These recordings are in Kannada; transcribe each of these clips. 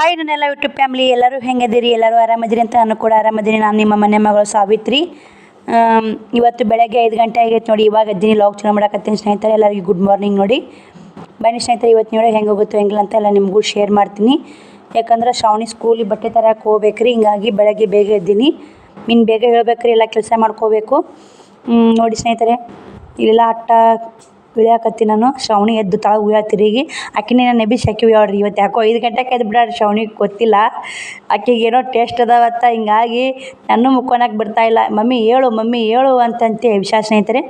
ಹಾಯ್ ನನ್ನೆಲ್ಲ ಯೂಟ್ಯೂಬ್ ಫ್ಯಾಮಿಲಿ ಎಲ್ಲರೂ ಹೆಂಗದಿರಿ ಎಲ್ಲರೂ ಆರಾಮದಿರಿ ಅಂತ ನಾನು ಕೂಡ ಆರಾಮದಿರಿ ನಾನು ನಿಮ್ಮ ಮನೆ ಮಗಳು ಸಾವಿತ್ರಿ. ಇವತ್ತು ಬೆಳಗ್ಗೆ ಐದು ಗಂಟೆ ಆಗೈತೆ ನೋಡಿ, ಇವಾಗ ಇದ್ದೀನಿ ಲಾಗ್ ಚಲೋ ಮಾಡಕತ್ತೀನಿ ಸ್ನೇಹಿತರೆ, ಎಲ್ಲರಿಗೂ ಗುಡ್ ಮಾರ್ನಿಂಗ್ ನೋಡಿ. ಬನ್ನಿ ಸ್ನೇಹಿತರೆ, ಇವತ್ತು ನೋಡಿ ಹೆಂಗೆ ಹೋಗುತ್ತೋ ಹೆಂಗಿಲ್ಲ ಅಂತ ಎಲ್ಲ ನಿಮಗೂ ಶೇರ್ ಮಾಡ್ತೀನಿ. ಯಾಕಂದ್ರೆ ಶ್ರಾವಣಿ ಸ್ಕೂಲಿಗೆ ಬಟ್ಟೆ ತರಕ್ಕೆ ಹೋಗ್ಬೇಕ್ರಿ, ಹಿಂಗಾಗಿ ಬೆಳಗ್ಗೆ ಬೇಗ ಇದ್ದೀನಿ ಇನ್ನು ಬೇಗ ಹೇಳ್ಬೇಕ್ರಿ, ಎಲ್ಲ ಕೆಲಸ ಮಾಡ್ಕೋಬೇಕು. ನೋಡಿ ಸ್ನೇಹಿತರೆ, ಇಲ್ಲೆಲ್ಲ ಅಟ್ಟ ಇಳಿಯಾಕತ್ತಿ ನಾನು ಶ್ರವಣಿ ಎದ್ದು ತಳ ಉಯ್ಯ ತಿರುಗಿ ಆಕಿನೇ ನಾನು ನೆಬಿಸಿ ಆಕಿ ಉಯ್ಯಾಡ್ರಿ ಇವತ್ತು ಯಾಕೋ ಐದು ಗಂಟೆಗೆ ಎದ್ದು ಬಿಡಾಡ್ರಿ ಶ್ರವಣಿಗೆ ಗೊತ್ತಿಲ್ಲ. ಆಕಿಗೆ ಏನೋ ಟೇಸ್ಟ್ ಅದಾವತ್ತ, ಹಿಂಗಾಗಿ ನಾನು ಮುಕ್ಕೊಳಕ್ಕೆ ಬಿಡ್ತಾಯಿಲ್ಲ ಮಮ್ಮಿ ಹೇಳು ಮಮ್ಮಿ ಹೇಳು ಅಂತಂತೆ ವಿಶಾಲ ಸ್ನೇಹಿತರೆ.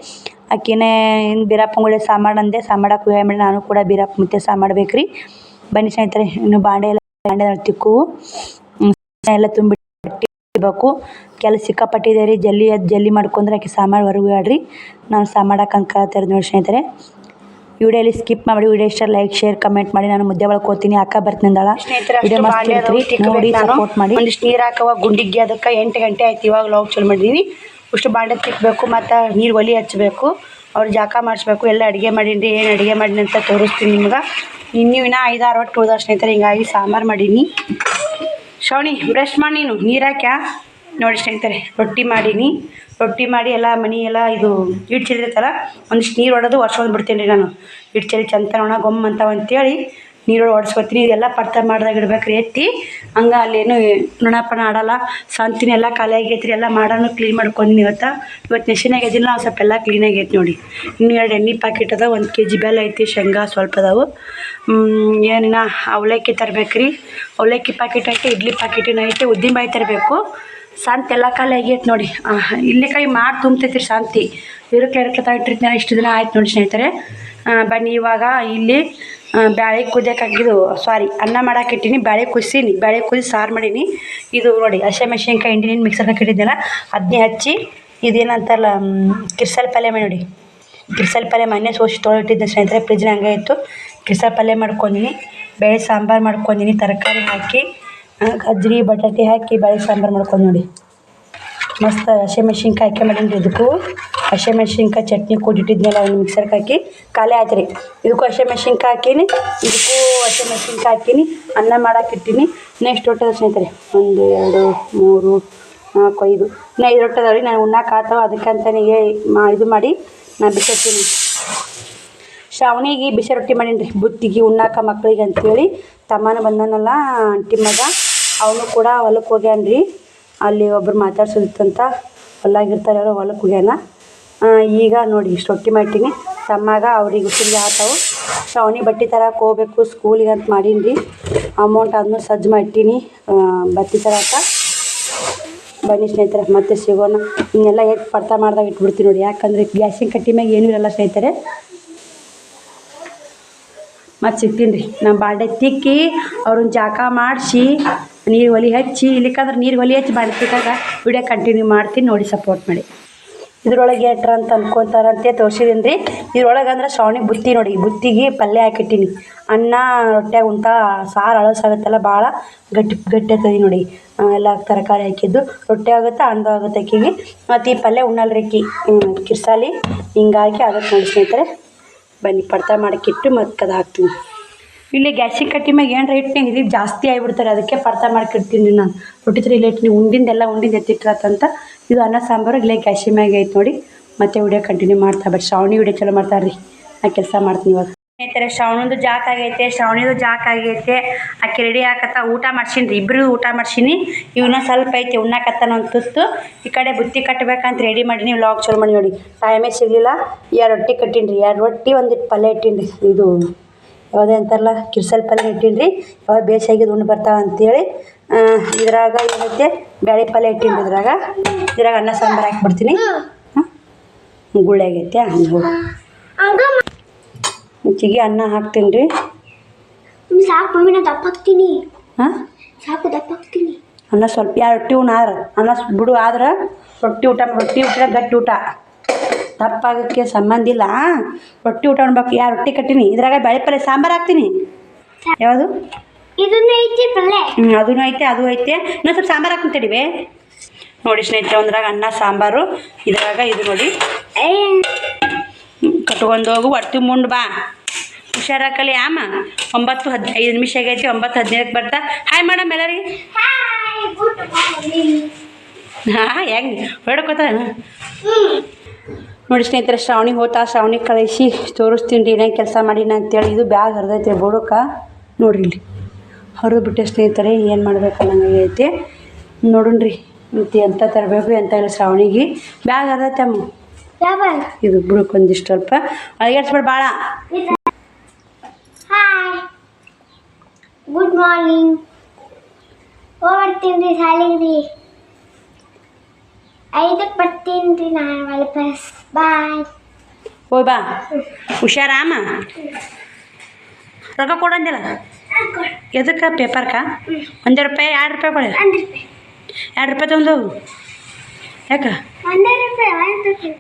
ಆಕಿನೇ ಇನ್ನು ಬೀರಪ್ಪಂಗುಳೆ ಸಾ ಮಾಡಂದೆ ಸಾ ಮಾಡಕ್ಕೆ ಉಯ್ಯ ಮಾಡಿ ನಾನು ಕೂಡ ಬೀರಪ್ಪ ಮುತ್ತೆ ಸಾ ಮಾಡ್ಬೇಕ್ರಿ. ಬನ್ನಿ ಸ್ನೇಹಿತರೆ, ಇನ್ನು ಬಾಂಡೆ ಎಲ್ಲ ಬಾಂಡೆ ತಿಕ್ಕು. ಎಲ್ಲ ತುಂಬಿ ಇಡಬೇಕು ಕೆಲ ಸಿಕ್ಕಾಪಟ್ಟಿದೆ ರೀ ಜಲ್ಲಿ ಅದು ಜಲ್ದಿ ಮಾಡ್ಕೊಂಡ್ರೆ ಆಕೆ ಸಾಮಾನು ಹೊರಗೆ ಹೇಳ್ರಿ ನಾನು ಸಾ ಮಾಡಕ್ಕೆ ನೋಡಿ ಸ್ನೇಹಿತರೆ. ವಿಡಿಯೋಲಿ ಸ್ಕಿಪ್ ಮಾಡಿ ವಿಡಿಯೋ ಇಷ್ಟ ಲೈಕ್ ಶೇರ್ ಕಮೆಂಟ್ ಮಾಡಿ ನಾನು ಮುದ್ದೆ ಒಳಗೆ ಹೋಗ್ತೀನಿ ಅಕ್ಕ ಬರ್ತೀನಿ ವಿಡಿಯೋ ಮಸ್ತ್ ಇರ್ತ್ರಿ ನೋಡಿ ಸಪೋರ್ಟ್ ಮಾಡಿ. ಒಂದಿಷ್ಟು ನೀರು ಹಾಕವ ಗುಂಡಿಗೆ ಅದಕ್ಕೆ ಎಂಟು ಗಂಟೆ ಆಯ್ತು. ಇವಾಗ ಲಾಗ್ ಚಲೋ ಮಾಡಿದೀನಿ ಅಷ್ಟು ಬಾಂಡೆ ತಿಕ್ಕಬೇಕು ಮತ್ತು ನೀರು ಒಲಿ ಹಚ್ಚಬೇಕು ಅವ್ರ ಜಾಕ ಮಾಡಿಸ್ಬೇಕು. ಎಲ್ಲ ಅಡುಗೆ ಮಾಡೀನಿ ಏನು ಅಡುಗೆ ಮಾಡೀನಿ ಅಂತ ತೋರಿಸ್ತೀನಿ ನಿಮ್ಗೆ. ಇನ್ನೂ ಇನ್ನೂ ಐದಾರು ಒಟ್ಟು ಉಳ್ದ ಸ್ನೇಹಿತರೆ ಹಿಂಗಾಗಿ ಸಾಂಬಾರು ಮಾಡೀನಿ. ಶ್ರವಣಿ ಬ್ರಷ್ ಮಾಡಿ ನೀನು, ನೀರು ಹಾಕ್ಯಾ. ನೋಡಿ ಸ್ನೇಹಿತರೆ, ರೊಟ್ಟಿ ಮಾಡೀನಿ. ರೊಟ್ಟಿ ಮಾಡಿ ಎಲ್ಲ ಮನೆ ಎಲ್ಲ ಇದು ಹಿಟ್ಟು ಚೆಲ್ಲಿರ್ತಲ್ಲ ಒಂದಿಷ್ಟು ನೀರು ಹೊಡೆದು ಒರ್ಸ್ಕೊಂಡು ಬಿಡ್ತೀನಿ ರೀ ನಾನು. ಹಿಟ್ಟು ಚೆಲ್ಲಿ ಚಂದ ಒಣ ಗೊಮ್ಮ ಅಂತಾವ ನೀರೊಳಗೆ ಒಡ್ಸ್ಕೊತೀನಿ ಇದೆಲ್ಲ ಪಡ್ತ ಮಾಡ್ದಾಗ ಇಡ್ಬೇಕ್ರಿ ಎತ್ತಿ. ಹಂಗೆ ಅಲ್ಲೇನು ನುಣಪಣ ಆಡಲ್ಲ. ಸಂತಿನ ಎಲ್ಲ ಖಾಲಿ ಆಗೈತ್ರಿ, ಎಲ್ಲ ಮಾಡೋನು ಕ್ಲೀನ್ ಮಾಡ್ಕೊಂಡಿನಿ ಇವತ್ತು ಇವತ್ತು ನೆಶಿನಾಗ ಇದಿಲ್ಲ ಸ್ವಲ್ಪ ಎಲ್ಲ ಕ್ಲೀನ್ ಆಗೈತೆ ನೋಡಿ. ಇನ್ನೂ ಎರಡು ಎಣ್ಣೆ ಪ್ಯಾಕೆಟ್ ಅದ ಒಂದು ಕೆ ಜಿ ಬೆಲ್ಲ ಐತಿ, ಶೇಂಗಾ ಸ್ವಲ್ಪ ಅದಾವು. ಏನಿನ ಅವಲಕ್ಕಿ ತರ್ಬೇಕ್ರಿ. ಅವಲಕ್ಕಿ ಪ್ಯಾಕೆಟ್ ಐತೆ, ಇಡ್ಲಿ ಪ್ಯಾಕೆಟಿನ ಐತೆ, ಉದ್ದಿನಬಾಯಿ ತರಬೇಕು. ಶಾಂತಿ ಎಲ್ಲ ಖಾಲಿ ಆಗೈತೆ ನೋಡಿ. ಇಲ್ಲಿ ಕೈ ಮಾಡಿ ತುಂಬ್ತೈತಿ ರೀ ಶಾಂತಿ ಇರಕ್ಕೆ ಇರಕ್ಕೆ ಇಟ್ಟಿರ್ತೀನಿ, ಇಷ್ಟು ದಿನ ಆಯ್ತು ನೋಡಿ ಸ್ನೇಹಿತರೆ. ಬನ್ನಿ ಇವಾಗ ಇಲ್ಲಿ. ಬ್ಯಾಳೆ ಕುದಿಯಕ್ಕೆ ಹಾಕಿದ್ದು ಸಾರಿ ಅನ್ನ ಮಾಡಕ್ಕೆ ಇಟ್ಟೀನಿ, ಬ್ಯಾಳೆ ಕುದಿಸೀನಿ, ಬ್ಯಾಳೆ ಕುದಿ ಸಾರು ಮಾಡೀನಿ. ಇದು ನೋಡಿ ಹಸಿಮೆಣ್ಸಿನ್ಕಾಯಿ ಹಿಂಡಿ ಮಿಕ್ಸರ್ಗೆ ಇಟ್ಟಿದ್ದೆಲ್ಲ ಅದನ್ನೇ ಹಚ್ಚಿ, ಇದೇನಂತಲ್ಲ ಕಿರ್ಸಲ್ ಪಲ್ಯ ಮಾಡಿ. ನೋಡಿ ಕಿರ್ಸಲ್ ಪಲ್ಯ ಮೊನ್ನೆ ಸೋಸಿ ತೊಳಿಟ್ಟಿದ್ದೆ ಸ್ನೇಹಿತರೆ ಫ್ರಿಜ್ನ ಹಂಗೆ ಇತ್ತು. ಕಿರ್ಸಲ್ ಪಲ್ಯ ಮಾಡ್ಕೊಂಡಿನಿ, ಬೇಳೆ ಸಾಂಬಾರು ಮಾಡ್ಕೊಂಡಿನಿ, ತರಕಾರಿ ಹಾಕಿ ಗಜ್ಜರಿ, ಬಟಾಟೆ ಹಾಕಿ ಬೇಳೆ ಸಾಂಬಾರು ಮಾಡ್ಕೊಂಡು ನೋಡಿ. ಮಸ್ತ್ ಹಸಿಮೆಣ್ಸಿನ್ಕಾಯಿ ಹಾಕಿ ಮಾಡೀನಿ ಇದಕ್ಕೂ. ಹಸಿಮೆಣ್ಸಿನ್ಕಾಯಿ ಚಟ್ನಿ ಕೂಡಿಟ್ಟಿದ್ನಲ್ಲ ಅವ್ನು ಮಿಕ್ಸರ್ಗೆ ಹಾಕಿ. ಖಾಲಿ ಆಯ್ತು ರೀ. ಇದಕ್ಕೂ ಹಸಿಮೆಣ್ಸಿನ್ಕಾಯಿ ಹಾಕೀನಿ. ಇದಕ್ಕೂ ಹಸಿಮೆಣ್ಸಿನ್ಕಾಯಿ ಹಾಕೀನಿ. ಅನ್ನ ಮಾಡಕ್ಕೆ ಇಟ್ಟೀನಿ. ನೆಕ್ಸ್ಟ್ ರೊಟ್ಟಿ ಸ್ನೇಹಿತರೆ, ಒಂದು, ಎರಡು, ಮೂರು, ನಾಲ್ಕು, ಐದು. ನಾ ಐದು ರೊಟ್ಟಿ ರೀ ನಾನು ಉಣ್ಣಕ್ಕೆ ಆತಾವ. ಮಾ ಇದು ಮಾಡಿ ನಾನು ಬಿಸಿರ್ತೀನಿ ಶ್ರಾವಣಿಗೆ ಬಿಸಿ ರೊಟ್ಟಿ ಮಾಡೀನಿ ರೀ ಬುತ್ತಿಗೆ ಉಣ್ಣಾಕ ಮಕ್ಳಿಗೆ ಅಂತೇಳಿ. ತಮ್ಮನ ಬಂದನಲ್ಲ ಅಂಟಿ ಮಗ. ಅವನು ಕೂಡ ಹೊಲಕ್ಕೆ ಹೋಗ್ಯಾನ ರೀ ಅಲ್ಲಿ ಒಬ್ರು ಮಾತಾಡ್ಸೋದಿತ್ತಂತ ಹೊಲಾಗಿರ್ತಾರೆ ಅವರು ಹೊಲಕ್ಕೆ ಹೋಗ್ಯಾನ ಈಗ ನೋಡಿ ಇಷ್ಟು ರೊಟ್ಟಿ ಮಾಡ್ತೀನಿ. ತಮ್ಮಾಗ ಅವ್ರಿಗೆ ಉಸಿರಿಗೆ ಆತಾವು ಶ್ರಾವಣಿ ಬಟ್ಟೆ ತರಕ್ಕೆ ಹೋಗ್ಬೇಕು, ಸ್ಕೂಲಿಗೆ ಅಂತ ಮಾಡೀನಿ ರೀ ಅಮೌಂಟ್ ಆದ್ಮೇಲೆ ಸಜ್ಜು ಮಾಡ್ತೀನಿ. ಬಟ್ಟೆ ತರಕ್ಕೆ ಬನ್ನಿ ಸ್ನೇಹಿತರೆ, ಮತ್ತೆ ಸಿಗೋಣ. ಇನ್ನೆಲ್ಲ ಎಟ್ ಪಡ್ತಾ ಮಾಡ್ದಾಗ ಇಟ್ಬಿಡ್ತೀನಿ ನೋಡಿ. ಯಾಕಂದರೆ ಗ್ಯಾಸಿನ ಕಟ್ಟಿ ಮ್ಯಾಗ ಏನೂ ಇರಲ್ಲ ಸ್ನೇಹಿತರೆ. ಮತ್ತು ಸಿಗ್ತೀನಿ ರೀ. ನಮ್ಮ ಬಾಡೆ ತಿಕ್ಕಿ, ಅವ್ರನ್ನ ಜಾಕ ಮಾಡಿಸಿ ನೀರು ಒಲಿ ಹಚ್ಚಿ, ಇಲ್ಲಿಕ್ಕಂದ್ರೆ ನೀರು ಒಲಿ ಹಚ್ಚಿ ಬಾಂಡೆ ತಿಕ್ಕಾಗ ವಿಡಿಯೋ ಕಂಟಿನ್ಯೂ ಮಾಡ್ತೀನಿ, ನೋಡಿ ಸಪೋರ್ಟ್ ಮಾಡಿ. ಇದ್ರೊಳಗೆ ಎಟ್ರ ಅಂತ ಅನ್ಕೊಂತಾರಂತೆ ತೋರಿಸಿದೀನಿ ರೀ ಇದ್ರೊಳಗೆ ಅಂದ್ರೆ ಶ್ರಾವಣಿ ಬುತ್ತಿ ನೋಡಿ ಬುತ್ತಿಗೆ ಪಲ್ಯ ಹಾಕಿಟ್ಟಿನಿ. ಅನ್ನ ರೊಟ್ಯಾಗ ಉಂಟ, ಸಾರು ಅಳಸಾಗುತ್ತಲ್ಲ ಭಾಳ ಗಟ್ಟಿ ಗಟ್ಟಿ ಆಗ್ತದೆ ನೋಡಿ. ಎಲ್ಲ ತರಕಾರಿ ಹಾಕಿದ್ದು. ರೊಟ್ಟಿ ಆಗುತ್ತೆ, ಅನ್ನ ಆಗುತ್ತೆ ಅಕ್ಕಿಗೆ. ಮತ್ತು ಈ ಪಲ್ಯ ಉಣ್ಣಲ್ರಿ ಅಕ್ಕಿ. ಕಿರ್ಸಾಲಿ. ಹಿಂಗಾಕಿ ಅದಕ್ಕೆ ನೋಡಿ ಸ್ನೇಹಿತರೆ, ಬನ್ನಿ ಪಡ್ತಾ ಮಾಡಿಕ್ಕಿಟ್ಟು ಮತ್ತೆ ಅದು ಹಾಕ್ತೀನಿ. ಇಲ್ಲಿ ಗ್ಯಾಸಿಗೆ ಕಟ್ಟಿ ಮ್ಯಾಗ ರೈಟ್ ಇಟ್ಟು ಇದು ಜಾಸ್ತಿ ಆಗಿಬಿಡ್ತಾರೆ. ಅದಕ್ಕೆ ಪರ್ತ ಮಾಡ್ಕಿಡ್ತೀನಿ ನಾನು. ರೊಟ್ಟಿ ತರ ಲೇಟ್ ನೀವು ಉಂಡಿಂದೆಲ್ಲ ಉಂಡಿಂದ ಎತ್ತಿಟ್ರತ್ತಂತ ಇದು ಅನ್ನ, ಸಾಂಬಾರು, ಇಲ್ಲೇ ಗ್ಯಾಸಿ ಮ್ಯಾಗ ಐತೆ ನೋಡಿ. ಮತ್ತೆ ವಿಡಿಯೋ ಕಂಟಿನ್ಯೂ ಮಾಡ್ತಾ ಬಟ್ ಶ್ರಾವಣಿ ವಿಡಿಯೋ ಚಲೋ ಮಾಡ್ತಾರೆ ರೀ ನಾ ಕೆಲಸ ಮಾಡ್ತೀನಿ ಇವಾಗ. ಸ್ನೇಹಿತರೆ, ಶ್ರಾವಣಿದು ಜಾಕ್ ಆಗೈತೆ, ಶ್ರಾವಣಿದು ಜಾಕ್ ಆಗೈತೆ. ಆಕೆ ರೆಡಿ ಹಾಕತ್ತ ಊಟ ಮಾಡ್ಸೀನಿ ರೀ ಇಬ್ಬರು ಊಟ ಮಾಡ್ಸೀನಿ. ಇವನ್ನ ಸ್ವಲ್ಪ ಐತೆ, ಉಣ್ಣಾಕತ್ತಾನ ಒಂದು ತುತ್ತು. ಈ ಕಡೆ ಬುತ್ತಿ ಕಟ್ಟಬೇಕಂತ ರೆಡಿ ಮಾಡೀನಿ. ವ್ಲಾಗ್ ಚಲೋ ಮಾಡಿ ನೋಡಿ. ಟೈಮೇ ಸಿಗಲಿಲ್ಲ. ಎರಡು ರೊಟ್ಟಿ ಕಟ್ಟೀನಿ ರೀ ಎರಡು ರೊಟ್ಟಿ ಒಂದಿಟ್ಟು ಪಲ್ಯ ಇಟ್ಟೀನಿ ಇದು ಯಾವುದೇ ಅಂತಾರಲ್ಲ ಕಿರ್ಸಲ್ ಪಲ್ಯ ಇಟ್ಟೀನಿ ರೀ ಯಾವಾಗ ಬೇಸಾಗಿದ್ದು ಉಂಡು ಬರ್ತಾವ ಅಂತೇಳಿ ಇದ್ರಾಗ ಏನೈತೆ? ಬ್ಯಾಳೆ ಪಲ್ಯ ಇಟ್ಟೀನಿ ಇದ್ರಾಗ. ಇದ್ರಾಗ ಅನ್ನ ಸಾಂಬಾರು ಹಾಕ್ಬಿಡ್ತೀನಿ. ಹಾಂ? ಗುಳ್ಳೆ ಆಗೈತೆ ಹಂಗೆ. ಹೆಚ್ಚಿಗೆ ಅನ್ನ ಹಾಕ್ತೀನಿ ರೀ ಸಾಕು ಮಮ್ಮಿ ದಪ್ಪ ಹಾಕ್ತೀನಿ ಹಾಂ? ಸಾಕು ದಪ್ಪ ಹಾಕ್ತೀನಿ ಅನ್ನ ಸ್ವಲ್ಪ ರೊಟ್ಟಿ ಉಣ ಆದ್ರೆ ಅನ್ನ ಬಿಡು ಆದ್ರೆ ರೊಟ್ಟಿ ಊಟ ರೊಟ್ಟಿ ಊಟ ಗಟ್ಟಿ ಊಟ. ತಪ್ಪಾಗೋಕ್ಕೆ ಸಂಬಂಧ ಇಲ್ಲ. ರೊಟ್ಟಿ ಊಟ ಉಣ್ಬೇಕು. ಯಾರು ರೊಟ್ಟಿ ಕಟ್ಟಿನಿ. ಇದ್ರಾಗ ಬೇಳೆ ಪಲ್ಯ ಸಾಂಬಾರು ಹಾಕ್ತೀನಿ. ಯಾವುದು? ಇದನ್ನ ಐತಿ ಪಲ್ಲೆ ಹ್ಞೂ ಅದೂ ಐತೆ ಅದು ಐತೆ. ಇನ್ನೊಂದು ಸ್ವಲ್ಪ ಸಾಂಬಾರು ಹಾಕ್ತೀನಿ ತಡಿವೆ ನೋಡಿ ಸ್ನೇಹಿತರೆ ಒಂದ್ರಾಗ ಅನ್ನ ಸಾಂಬಾರು. ಇದ್ರಾಗ ಇದು ನೋಡಿ. ಕಟ್ಕೊಂಡು ಹೋಗು ಹೊಟ್ಟಿ ಮುಂಡು ಬಾ. ಹುಷಾರಾಕಲಿ ಆಮ. ಒಂಬತ್ತು ಹದ್ ಐದು ನಿಮಿಷ ಆಗೈತಿ ಒಂಬತ್ತು ಹದಿನೈದಕ್ಕೆ ಬರ್ತಾ. ಹಾಯ್ ಮೇಡಮ್ ಎಲ್ಲರಿಗೆ? ಹಾಂ ಹೆಂಗೆ? ಹೊಡ್ಕೋತಾನ ನೋಡಿ ಸ್ನೇಹಿತರೆ ಶ್ರಾವಣಿ ಹೋತಾ ಶ್ರಾವಣಿ ಕಳಿಸಿ ತೋರಿಸ್ತೀನಿ ರೀ ಏನೇನು ಕೆಲಸ ಮಾಡೀನಿ ಅಂತೇಳಿ ಇದು ಬ್ಯಾಗ್ ಹರಿದೈತೆ ಬುಡಕ್ಕೆ ನೋಡ್ರಿ ಇಲ್ಲಿ. ಹರಿದು ಬಿಟ್ಟೆ ಸ್ನೇಹಿತರೆ ಏನು ಮಾಡಬೇಕು ನಂಗೆ ಐತಿ ನೋಡುಣ್ರಿ ಮತ್ತು ಎಂಥ ತರಬೇಕು ಎಂತ ಇಲ್ಲ ಶ್ರಾವಣಿಗೆ. ಬ್ಯಾಗ್ ಹರಿದೈತೆ ಅಮ್ಮ. ಇದು ಬುಡಕ್ಕೆ ಒಂದಿಷ್ಟು ಸ್ವಲ್ಪ. ಅಳಗಾಡ್ಸ್ಬೇಡ ಭಾಳ ಹಾಯ್ ಗುಡ್ ಮಾರ್ನಿಂಗ್ ಹೋಗ್ತೀನಿ ರೀ ಶಾಲೆಗೆ ರೀ. ಐದಕ್ಕೆ ಬರ್ತೀನಿ ರೀ ನಾನು ವಾಪಸ್ ಬಾಯ್. ಹೋಯ್ ಬಾ. ಹುಷಾರಾಮ ರೊಕ್ಕ ಕೊಡಂದಿಲ್ಲ ಎದಕ್ಕೆ ಪೇಪರ್ಕ ಒಂದು ರೂಪಾಯಿ ಎರಡು ರೂಪಾಯಿ ಕೊಡಿ. ಎರಡು ರೂಪಾಯಿ ತೊಗೊಂಡು ಯಾಕ?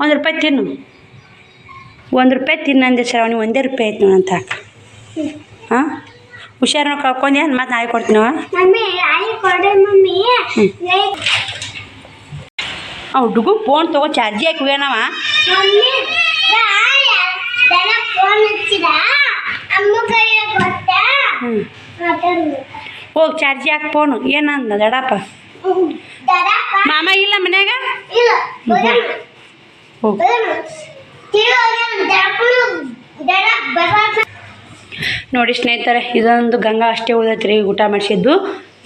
ಒಂದೇ ರೂಪಾಯಿ ತಿನ್ನು. ಒಂದು ರೂಪಾಯಿ ತಿನ್ನಂದೆ ಸರ್ ಅವನಿಗೆ ಒಂದೇ ರೂಪಾಯಿ ಆಯ್ತು ಅಂತ. ಹಾಂ? ಹುಷಾರು ಕಳ್ಕೊಂಡೆ ಮತ್ತೆ ನಾಳೆ ಕೊಡ್ತೀನವ? ಅವ್ ಹುಡುಗು ಫೋನ್ ತಗೋ ಚಾರ್ಜಿ ಹಾಕಿ ಹೋಗ್ಯಾನವ. ಹೋಗಿ ಚಾರ್ಜಿ ಹಾಕಿ ಫೋನು ಏನಂದ ದಡಪ್ಪ? ಮಾಮ ಇಲ್ಲ ಮನ್ಯಾಗ? ಹೋಗಿ. ನೋಡಿ ಸ್ನೇಹಿತರೆ, ಇದೊಂದು ಗಂಗಾ ಅಷ್ಟೇ ಉಳಿದೈತ್ರಿ. ಊಟ ಮಾಡಿಸಿದ್ದು.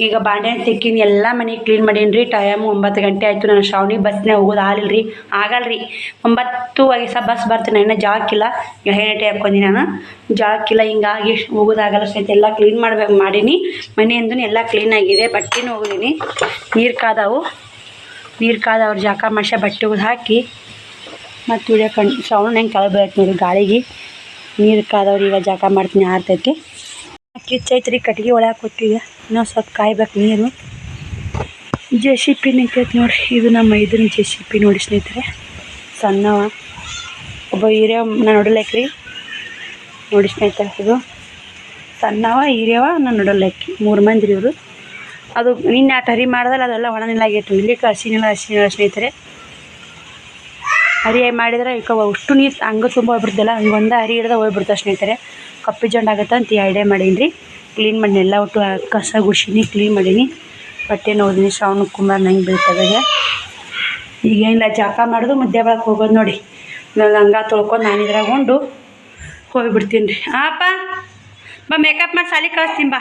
ಈಗ ಬಾಂಡೆ ತಿಕ್ಕಿನ ಎಲ್ಲ ಮನೆ ಕ್ಲೀನ್ ಮಾಡೀನಿ ರೀ ಟೈಮ್ ಒಂಬತ್ತು ಗಂಟೆ ಆಯಿತು. ನಾನು ಶ್ರಾವಣಿ ಬಸ್ನೇ ಹೋಗೋದು ಆಗಲಿಲ್ಲ ರೀ ಆಗಲ್ಲ ರೀ ಒಂಬತ್ತು ಸಹ ಬಸ್ ಬರ್ತೀನಿ. ಇನ್ನೂ ಜಾಕಿಲ್ಲ ಹೇನೇಟೆ ಹಾಕ್ಕೊಂಡಿ ನಾನು. ಜಾಕಿಲ್ಲ ಹಿಂಗಾಗಿ ಹೋಗೋದಾಗಲ್ಲ ಸ್ನೇಹಿತ ಎಲ್ಲ ಕ್ಲೀನ್ ಮಾಡ್ಬೇಕು ಮಾಡೀನಿ. ಮನೆಯಿಂದ ಎಲ್ಲ ಕ್ಲೀನ್ ಆಗಿದೆ. ಬಟ್ಟೆನೂ ಹೋಗಿದ್ದೀನಿ ನೀರು ಕಾದವು. ನೀರು ಕಾದವ್ರು ಜಾಕ ಮಾಡ್ಸ ಬಟ್ಟೆ ಹಾಕಿ. ಮತ್ತು ವಿಡಿಯೋ ಕಣ್ ಶ್ರಾವಣ ಹೆಂಗೆ ಬೀಳತ್ತೆ ನೋಡಿ ಗಾಳಿಗೆ. ನೀರು ಕಾದವ್ರು ಈಗ ಜಾಕ ಮಾಡ್ತೀನಿ ಆರ್ತೈತಿ ಕಿಚ್ಚೈತ್ರಿ ಕಟ್ಟಿಗೆ ಒಳಗೆ ಕೊಟ್ಟಿದೆ ಇನ್ನೊಂದು ಸ್ವಲ್ಪ ಕಾಯ್ಬೇಕು ನೀರು. ಜೆ ಸಿ ಪಿ ನಿಂತೈತೆ ನೋಡ್ರಿ. ಇದು ನಮ್ಮ ಇದನ್ನ ಜೆ ಸಿ ಪಿ ನೋಡಿ ಸ್ನೇಹಿತರೆ. ಸಣ್ಣವ. ಒಬ್ಬ ಹಿರಿಯ ನಾನು ನೋಡಲೇಕ್ರಿ. ನೋಡಿ ಸ್ನೇಹಿತರೆ ಇದು. ಸಣ್ಣವ, ಹಿರಿಯವ ನಾನು ನೋಡಲಕ್ಕಿ ಮೂರು ಮಂದಿ ಇವರು ಅದು ನಿನ್ನೆ ಆ ಟರಿ ಮಾಡ್ದಲ್ಲ, ಅದೆಲ್ಲ ಒಣ ನಿಲ್ಲಾಗಿತ್ತು ಇಲ್ಲಿ ಹಸಿನಿಲ್ಲ ಹಸಿನಿಲ್ಲ ಸ್ನೇಹಿತರೆ. ಹರಿ ಮಾಡಿದ್ರೆ ಈಗ ಅಷ್ಟು ನೀರು ಹಂಗೆ ತುಂಬ ಹೋಗ್ಬಿಡ್ತಲ್ಲ ಹಂಗೆ ಒಂದೇ ಹರಿ ಹಿಡ್ದ ಹೋಗ್ಬಿಡ್ತು ಸ್ನೇಹಿತರೆ. ಕಪ್ಪಿ ಜೊಂಡು ಆಗುತ್ತೆ ಅಂತ ಈ ಐಡಿಯಾ ಮಾಡೀನಿ ರೀ ಕ್ಲೀನ್ ಮಾಡಿ ಎಲ್ಲ ಒಟ್ಟು ಕಸ ಗುಡ್ಸಿನಿ ಕ್ಲೀನ್ ಮಾಡೀನಿ ಬಟ್ಟೆ ನೋಡಿದೀನಿ, ಶ್ರಾವಣ ಕುಮಾರ್ ನಂಗೆ ಬೀಳ್ತದೆ ಈಗೇನಿಲ್ಲ ಜಾಕ ಮಾಡೋದು ಮುದ್ದೆ ಬಳಕೆ ಹೋಗೋದು ನೋಡಿ. ನಾನು ಹಂಗ ತೊಳ್ಕೊಂಡು ನಾನು ಇದ್ರಾಗ ಉಂಡು ಹೋಗ್ಬಿಡ್ತೀನಿ ರೀ. ಆಪ, ಬಾ ಮೇಕಪ್ ಮಾಡಿ ಸಾಲಿಗೆ ಕಳಿಸ್ತೀನಿ ಬಾ.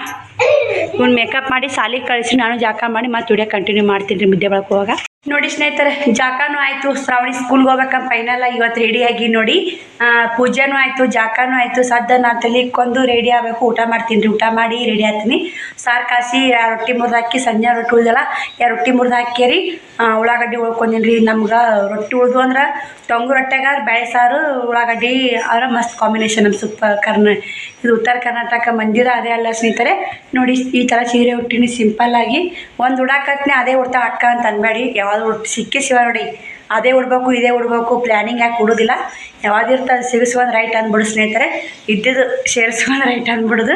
ಇವ್ನು ಮೇಕಪ್ ಮಾಡಿ ಸಾಲಿಗೆ ಕಳಿಸಿ, ನಾನು ಜಾಕ ಮಾಡಿ ಮತ್ತೆ ವಿಡಿಯೋ ಕಂಟಿನ್ಯೂ ಮಾಡ್ತೀನಿ ರೀ ಮುದ್ದೆ ಬಳಕೆ ಹೋಗಾಗ ನೋಡಿ ಸ್ನೇಹಿತರೆ, ಜಾಕಾನು ಆಯಿತು ಶ್ರಾವಣಿ ಸ್ಕೂಲ್ಗೆ ಹೋಗ್ಬೇಕಂತ ಫೈನಲ್ ಇವತ್ತು ರೆಡಿಯಾಗಿ ನೋಡಿ. ಪೂಜೆನೂ ಆಯಿತು, ಜಾಕಾನು ಆಯಿತು ಸದ್ದ ನಾ ತಲೆ ಇಕ್ಕೊಂಡು ರೆಡಿ ಆಗ್ಬೇಕು. ಊಟ ಮಾಡ್ತೀನಿ ರೀ, ಊಟ ಮಾಡಿ ರೆಡಿ ಆಗ್ತೀನಿ. ಸಾರು ಕಾಸಿ ರೊಟ್ಟಿ ಮುರಿದು ಹಾಕಿ, ಸಂಜೆ ರೊಟ್ಟಿ ಉಳ್ದಲ್ಲ, ಯಾ, ರೊಟ್ಟಿ ಮುರಿದು ಹಾಕ್ಯರಿ ಉಳ್ಳಾಗಡ್ಡಿ ಉಳ್ಕೊಂದಿನಿ ರೀ. ನಮ್ಗೆ ರೊಟ್ಟಿ ಉಳ್ದು ಅಂದ್ರೆ ಟೊಂಗು ರೊಟ್ಟೆಗ ಬೇಳೆ ಸಾರು, ಉಳ್ಳಾಗಡ್ಡಿ, ಆದ್ರೆ ಮಸ್ತ್ ಕಾಂಬಿನೇಷನ್ ನಮ್ಮ ಸುತ್ತ ಕರ್ನ, ಇದು ಉತ್ತರ ಕರ್ನಾಟಕ ಮಂದಿರ ಅದೇ ಅಲ್ಲ ಸ್ನೇಹಿತರೆ. ನೋಡಿ ಈ ಥರ ಸೀರೆ ಉಟ್ಟಿನಿ ಸಿಂಪಲ್ಲಾಗಿ ಒಂದು ಉಡಾಕತ್ನೆ ಅದೇ ಉಡ್ತಾ ಅಕ್ಕ ಅಂತ ಅನ್ಬೇಡಿ. ಯಾವ್ದು ಉಟ್ ಸಿಕ್ಕಿ ಸಿವ ನೋಡಿ. ಅದೇ ಉಡ್ಬೇಕು ಇದೇ ಉಡ್ಬೇಕು ಪ್ಲ್ಯಾನಿಂಗ್ ಯಾಕೆ ಉಡೋದಿಲ್ಲ ಇರ್ತಾ ಅದು ಸಿಗಿಸ್ಕೊಂಡು ರೈಟ್ ಅಂದ್ಬಿಡು ಸ್ನೇಹಿತರೆ. ಇದ್ದಿದ್ದು ಸೇರಿಸ್ಕೊಂಡು ರೈಟ್ ಅಂದ್ಬಿಡೋದು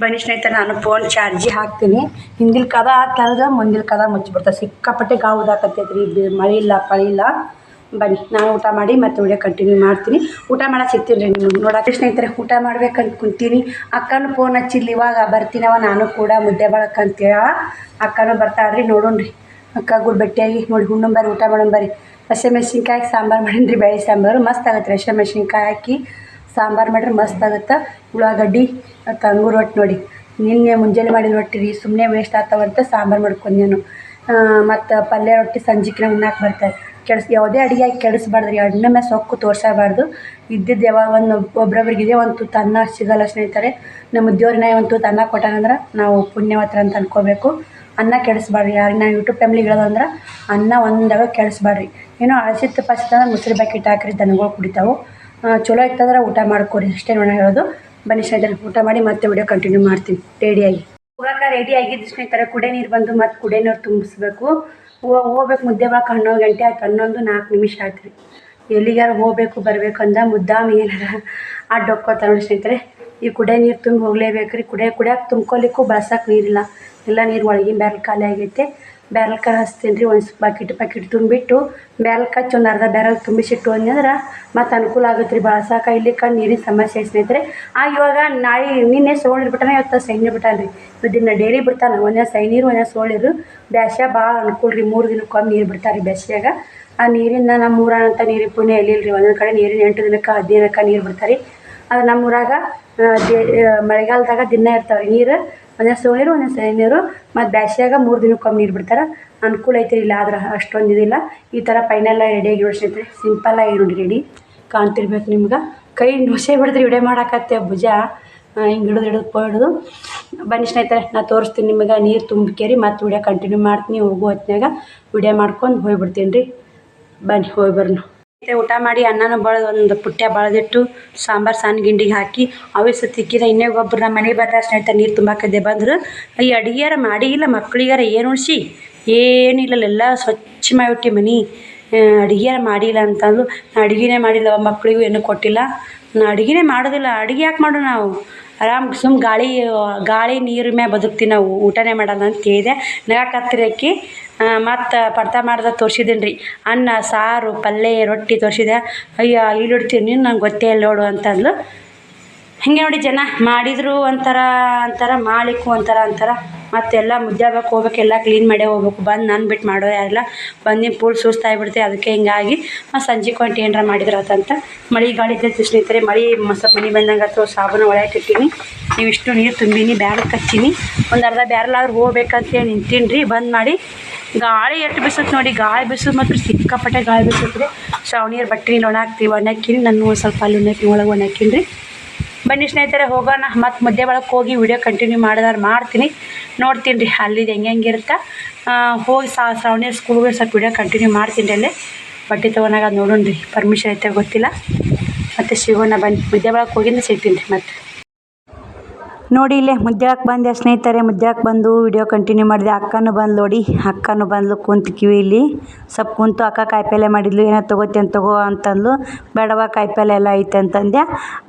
ಬನ್ನಿ ಸ್ನೇಹಿತರೆ, ನಾನು ಫೋನ್ ಚಾರ್ಜಿ ಹಾಕ್ತೀನಿ. ಹಿಂದಿಲ್ ಕದ ತೆರೆದ ಮುಂದಿಲ್ ಕದ ಮುಚ್ಚಿಬಿಡ್ತಾರೆ ಸಿಕ್ಕಾಪಟ್ಟೆ ಗಾವು ಉದಾಕತ್ತೈತೆ ರೀ ಇದು ಮಳೆ ಇಲ್ಲ, ಪಳಿ ಇಲ್ಲ. ಬನ್ನಿ ನಾನು ಊಟ ಮಾಡಿ ಮತ್ತೆ ವಿಡಿಯೋ ಕಂಟಿನ್ಯೂ ಮಾಡ್ತೀನಿ. ಊಟ ಮಾಡಕ್ಕೆ ಸಿಗ್ತೀನಿ ರೀ ನಿಮ್ಗೆ ನೋಡೋಕೆ ಸ್ನೇಹಿತರೆ. ಊಟ ಮಾಡ್ಬೇಕಂತ ಕುಂತೀನಿ. ಅಕ್ಕನೂ ಫೋನ್ ಹಚ್ಚಿಲ್ಲ ಇವಾಗ. ಬರ್ತೀನವ, ನಾನು ಕೂಡ ಮುದ್ದೆ ಬಳಕಂತೇಳ ಅಕ್ಕನೂ ಬರ್ತಾಳ್ರಿ, ನೋಡೋಣ್ರಿ. ಅಕ್ಕಗೂ ಭೇಟಿಯಾಗಿ ನೋಡಿ ಹುಣ್ಣು ಬರ್ರಿ ಊಟ ಮಾಡೋಣ ಬರ್ರಿ ಹಸಿಮೆಣ್ಸಿನ್ಕಾಯಿ, ಸಾಂಬಾರು ಮಾಡೀನಿ ರೀ ಬೇಳೆ ಸಾಂಬಾರು. ಮಸ್ತ್ ಆಗುತ್ತೆ ರೀ ಹಸಿಮೆಣ್ಸಿನ್ಕಾಯಿ ಹಾಕಿ ಸಾಂಬಾರು ಮಾಡ್ರೆ ಮಸ್ತ್ ಆಗುತ್ತೆ. ಉಳ್ಳಾಗಡ್ಡಿ ಮತ್ತು ಅಂಗೂರು ರೊಟ್ಟಿ ನೋಡಿ. ನಿನ್ನೆ ಮುಂಜಾನೆ ಮಾಡಿದ ರೊಟ್ಟಿ ರೀ ಸುಮ್ಮನೆ ವೇಸ್ಟ್ ಆಗ್ತಾವಂತ ಸಾಂಬಾರು ಮಾಡ್ಕೊಂಡು ನಾನು. ಮತ್ತು ಪಲ್ಯ ರೊಟ್ಟಿ ಸಂಜಿಕಿನ ಉಣ್ಣಾಕೆ ಬರ್ತಾರೆ. ಕೆಡ್ಸ್, ಯಾವುದೇ ಅಡುಗೆ ಆಗಿ ಕೆಡಿಸ್ಬಾರ್ದು ರೀ, ಅಣ್ಣ ಮೇಲೆ ಸೊಕ್ಕು ತೋರಿಸಬಾರ್ದು. ಇದ್ದಿದ್ದು ಯಾವಾಗ ಒಂದು ಒಬ್ರೊಬ್ರಿಗೆ ಇದೇ ಒಂದು ತುತ್ತು ಅನ್ನ ಸಿಗಲ್ಲ ಸ್ನೇಹಿತರೆ. ನಮ್ಮ ದೇವ್ರನ್ನ ಒಂದು ತುತ್ತು ಅನ್ನ ಕೊಟ್ಟಾನಂದ್ರೆ ನಾವು ಪುಣ್ಯವತ್ರ ಅಂತ ಅನ್ಕೋಬೇಕು. ಅನ್ನ ಕೆಡಿಸ್ಬಾರ್ರಿ ಯಾರಿಗೆ ನಾನು ಯೂಟ್ಯೂಬ್ ಫ್ಯಾಮ್ಲಿಗೆ ಹೇಳೋದಂದ್ರೆ ಅನ್ನ ಒಂದಾಗ ಕೆಡಿಸ್ಬಾರ್ರಿ. ಏನೋ ಅಳಸಿತ್ತು ಪಸಿತ್ತಂದ್ರೆ ಮುಸ್ರಿ ಪ್ಯಾಕೆಟ್ ಹಾಕ್ರಿ ದನಗಳು ಕುಡಿತಾವೆ. ಆ, ಚಲೋ ಇತ್ತಂದ್ರೆ ಊಟ ಮಾಡ್ಕೊರಿ ಅಷ್ಟೇ ನೋಡ ಹೇಳೋದು. ಬನ್ನಿ ಸ್ನೇಹಿತರೆ ಊಟ ಮಾಡಿ ಮತ್ತೆ ವಿಡಿಯೋ ಕಂಟಿನ್ಯೂ ಮಾಡ್ತೀನಿ. ರೆಡಿಯಾಗಿ ಹೋಗಕ್ಕೆ ರೆಡಿ ಆಗಿದ್ದು ಸ್ನೇಹಿತರೆ ಕುಡೇ ನೀರು ಬಂದು ಮತ್ತೆ ಕುಡಿಯೋ ನೀರು ತುಂಬಿಸ್ಬೇಕು. ಹೋಗ್ಬೇಕು ಮುದ್ದೆ ಬಾಕ ಹನ್ನೊಂದು ಗಂಟೆ ಆಯ್ತು ಹನ್ನೊಂದು ನಾಲ್ಕು ನಿಮಿಷ ಆಯ್ತು ರೀ. ಎಲ್ಲಿಗಾರು ಹೋಗ್ಬೇಕು ಬರಬೇಕು ಅಂದ ಮುದ್ದಾಮಿ ಏನಾರ ನೋಡಿ ಸ್ನೇಹಿತರೆ. ಈ ಕುಡಿಯೋ ನೀರು ತುಂಬಿ ಹೋಗ್ಲೇಬೇಕು ರೀ. ಕುಡಿಯೋ ಕುಡಿಯೋಕೆ ತುಂಬ್ಕೊಲಿಕ್ಕೂ ಬಳಸಕ್ಕೆ ನೀರಿಲ್ಲ. ಎಲ್ಲ ನೀರು ಒಳಗಿನ ಬ್ಯಾರಲ್ ಖಾಲಿ ಆಗೈತೆ. ಬ್ಯಾರಲ್ಕ ಹಚ್ತೀನಿ ರೀ ಒಂದು ಬಕೆಟ್ ಬಕೆಟ್ ತುಂಬಿಟ್ಟು ಬ್ಯಾರಲ್ ಒಂದು ಅರ್ಧ ಬ್ಯಾರಲ್ ತುಂಬಿಸಿಟ್ಟು ಅಂದ್ರೆ ಮತ್ತು ಅನುಕೂಲ ಆಗುತ್ತೆ ರೀ ಬಳಸಾಕ. ಕಣ್ಣು ನೀರಿನ ಸಮಸ್ಯೆ ಸ್ನೇಹಿತರೆ ಆ ಇವಾಗ ನಾಳೆ ನಿನ್ನೆ ಸೋಳಿರ್ ಬಿಟ್ಟಾನ ಇವತ್ತು ಸೈನಿ ಬಿಟ್ಟಾನ ರೀ ಇದನ್ನ ಡೈಲಿ ಬಿಡ್ತಾನೆ. ಒಂದೇ ಸೈನೀರು, ಒಂದೇ ಸೋಳಿರು ಬ್ಯಾಸ್ಯ ಭಾಳ ಅನುಕೂಲ ರೀ. ಮೂರು ದಿನಕ್ಕೊಮ್ಮೆ ನೀರು ಬಿಡ್ತಾರೆ ರೀ ಬ್ಯಾಸ್ಯಾಗ. ಆ ನೀರಿಂದ ನಮ್ಮ ಮೂರಾನಂತ ನೀರಿನ ಪುಣ್ಯ ಎಲ್ಲಿಲ್ಲ ರೀ ಒಂದೊಂದು ಕಡೆ ನೀರಿನ ಎಂಟು ದಿನಕ್ಕೆ, ಹದಿನೈದು ದಿನಕ್ಕೆ ನೀರು ಬಿಡ್ತಾರೆ ಅದು ನಮ್ಮೂರಾಗ ಮಳೆಗಾಲದಾಗ ದಿನ ಇರ್ತಾವೆ ರೀ ನೀರು. ಒಂದೇ ನೀರು, ಒಂದೇ ಸೈ ನೀರು. ಮತ್ತು ಬ್ಯಾಸ್ಗ್ಯಾಗ ಮೂರು ದಿನಕ್ಕೊಮ್ಮೆ ನೀರು ಬಿಡ್ತಾರೆ. ಅನುಕೂಲ ಐತ್ರಿ ಇಲ್ಲ ಆದ್ರೆ ಅಷ್ಟೊಂದು ಇದಿಲ್ಲ. ಈ ಥರ ಪೈನೆಲ್ಲ ರೆಡಿಯಾಗಿ ಇಡ್ಸೈತೆ ಸಿಂಪಲ್ಲಾಗಿ ನೋಡಿ ರೆಡಿ ಕಾಣ್ತಿರ್ಬೇಕು ನಿಮ್ಗೆ. ಕೈ ನುಸೆ ಬಿಡಿದ್ರೆ ವಿಡಿಯೋ ಮಾಡಾಕತ್ತೆ ಭುಜ. ಹಿಂಗೆ ಹಿಡಿದು ಹಿಡಿದು ಪೋ ಹಿಡಿದು. ಬನ್ನಿ ಸ್ನೇಹಿತರೆ, ನಾ ತೋರಿಸ್ತೀನಿ ನಿಮಗೆ ನೀರು ತುಂಬಿಕೇರಿ. ಮತ್ತು ವಿಡಿಯೋ ಕಂಟಿನ್ಯೂ ಮಾಡ್ತೀನಿ. ಹೋಗೋ ಹೊತ್ತಿನಾಗ ವಿಡಿಯೋ ಮಾಡ್ಕೊಂಡು ಹೋಗ್ಬಿಡ್ತೀನಿ ರೀ ಬನ್ನಿ ಹೋಗಿ ಬರ್ನು ಊಟ ಮಾಡಿ ಅನ್ನನ ಬಳದು ಒಂದು ಪುಟ್ಯ ಬಳದಿಟ್ಟು ಸಾಂಬಾರು ಸಣ್ಣ ಗಿಂಡಿಗೆ ಹಾಕಿ ಅವಿಸು ತಿಕ್ಕಿದ ಇನ್ನೇ ಒಬ್ರು ನಮ್ಮ ಮನೆಗೆ ಬಂದ ಸ್ನೇಹಿತ ನೀರು ತುಂಬಾಕದ್ದೆ ಬಂದರು. ಈ ಅಡುಗೆಯಾರ ಮಾಡಿ ಇಲ್ಲ ಮಕ್ಳಿಗಾರ ಏನು ಉಣಿಸಿ ಏನಿಲ್ಲ ಎಲ್ಲ ಸ್ವಚ್ಛ ಮಾಡಿಬಿಟ್ಟು ಮನೆ. ಅಡುಗೆಯಾರ ಮಾಡಿಲ್ಲ ಅಂತಂದು ನಾ ಅಡುಗೆನೇ ಮಾಡಿಲ್ಲ ಮಕ್ಕಳಿಗೂ ಏನೂ ಕೊಟ್ಟಿಲ್ಲ. ನಾ ಅಡುಗೆನೇ ಮಾಡೋದಿಲ್ಲ. ಅಡುಗೆ ಯಾಕೆ ಮಾಡು ನಾವು? ಆರಾಮ್ ಸುಮ್ ಗಾಳಿ ಗಾಳಿ ನೀರು ಮ್ಯಾಗ ಬದುಕ್ತೀವಿ ನಾವು, ಊಟನೇ ಮಾಡಲ್ಲ ಅಂತ ಹೇಳಿದೆ ನಗಾಕತ್ರಿ ಆಕಿ ಮತ್ತು ಪಡ್ತಾ ಮಾಡ್ದೆ ತೋರ್ಸಿದ್ದೀನಿ ರೀ ಅನ್ನ, ಸಾರು ಪಲ್ಯ ರೊಟ್ಟಿ ತೋರಿಸಿದೆ. ಅಯ್ಯ ಇಲ್ಲಿ ಇಡ್ತೀನಿ ನಂಗೆ ಗೊತ್ತೇ ಇಲ್ಲ ನೋಡು ಅಂತಂದ್ಲು. ಹಿಂಗೆ ನೋಡಿ ಜನ ಮಾಡಿದ್ರು ಒಂಥರ ಅಂತಾರ ಮಾಡ್ಲಿಕ್ಕೂ ಒಂಥರ ಅಂತಾರ ಮತ್ತೆಲ್ಲ ಮುದ್ದಾಬೇಕು ಹೋಗ್ಬೇಕು, ಎಲ್ಲ ಕ್ಲೀನ್ ಮಾಡೇ ಹೋಗ್ಬೇಕು. ಬಂದು ನಾನು ಬಿಟ್ಟು ಮಾಡೋ ಯಾರಿಲ್ಲ. ಬಂದು ಫುಲ್ ಸುಸ್ತಾಗ್ಬಿಡ್ತೆ ಅದಕ್ಕೆ ಹಿಂಗಾಗಿ ಮತ್ತು ಸಂಜೆ ಕೊಂಟು ಏನಾರ ಮಾಡಿದ್ರಾತಂತ ಮಳೆ ಗಾಳಿ ಸ್ನೇಹಿತರೆ, ಮಳೆ ಮಸ್ತ್ ಮನೆ ಬಂದಂಗೆ ಅಥವಾ ಸಾಬೂನು ಒಳಗೆ ಇಟ್ಟೀನಿ ನೀವು ಇಷ್ಟು ನೀರು ತುಂಬಿನಿ ಬ್ಯಾರ ಕಚ್ಚೀನಿ. ಒಂದು ಅರ್ಧ ಬ್ಯಾರಲಾದ್ರೂ ಹೋಗ್ಬೇಕಂತ ಹೋಗ್ಬೇಕಂತೇಳಿ ನಿಂತೀನಿ ರೀ ಬಂದ್ ಮಾಡಿ. ಗಾಳಿ ಎಷ್ಟು ಬಿಸುತ್ತೆ ನೋಡಿ, ಗಾಳಿ ಬಿಸೋದು ಮಾತ್ರ, ಸಿಕ್ಕಾಪಟ್ಟೆ ಗಾಳಿ ಬಿಸುತ್ತೆ ರೀ. ಶಾವ್ನೀರು ಬಟ್ಟೆ ಒಣ ಹಾಕ್ತೀವಿ ಒಣ ನಾನು ಸ್ವಲ್ಪ ಅಲ್ಲಿ ಒಣ ಒಳಗೆ ಒಣ ರೀ ಬನ್ನಿ ಸ್ನೇಹಿತರೆ, ಹೋಗೋಣ. ಮತ್ತು ಮುದ್ದೆ ಒಳಗೆ ಹೋಗಿ ವಿಡಿಯೋ ಕಂಟಿನ್ಯೂ ಮಾಡಿದಾರೆ ಮಾಡ್ತೀನಿ. ನೋಡ್ತೀನಿ ರೀ, ಅಲ್ಲಿದು ಹೆಂಗೆ ಇರುತ್ತೆ. ಹೋಗಿ ಸಾ ಶ್ರಾವಣಿ ಸ್ಕೂಲ್ಗೆ ಸ್ವಲ್ಪ ವಿಡಿಯೋ ಕಂಟಿನ್ಯೂ ಮಾಡ್ತೀನಿ ರೀ ಅಲ್ಲೇ. ಬಟ್ಟೆ ತೊಗೊಂಡಾಗ ನೋಡೋಣ ರೀ ಪರ್ಮಿಷನ್ ಐತೆ ಗೊತ್ತಿಲ್ಲ. ಮತ್ತು ಸಿಗೋಣ ಬನ್ನಿ ಮುದ್ದೆ ಒಳಗೆ ಹೋಗಿಂದ ಸಿಗ್ತೀನಿ ರೀ, ಮತ್ತೆ. ನೋಡಿ ಇಲ್ಲೇ ಮುದ್ದಾಕ್ ಬಂದೆ ಸ್ನೇಹಿತರೆ ಮುದ್ದಾಕ್ ಬಂದು ವಿಡಿಯೋ ಕಂಟಿನ್ಯೂ ಮಾಡಿದೆ. ಅಕ್ಕನೂ ಬಂದು ನೋಡಿ, ಅಕ್ಕನೂ ಬಂದ್ಲು ಕುಂತಿಕಿವಿ ಇಲ್ಲಿ ಸ್ವಲ್ಪ ಕುಂತು ಅಕ್ಕ ಕಾಯಿಪಲ್ಲೆ ಮಾಡಿದ್ಲು. ಏನೋ ತೊಗೋತೇನೆ ತಗೋ ಅಂತಂದ್ಲು. ಬೇಡವ ಕಾಯಿಪಲ್ಲೆ ಎಲ್ಲ ಐತೆ ಅಂತಂದೆ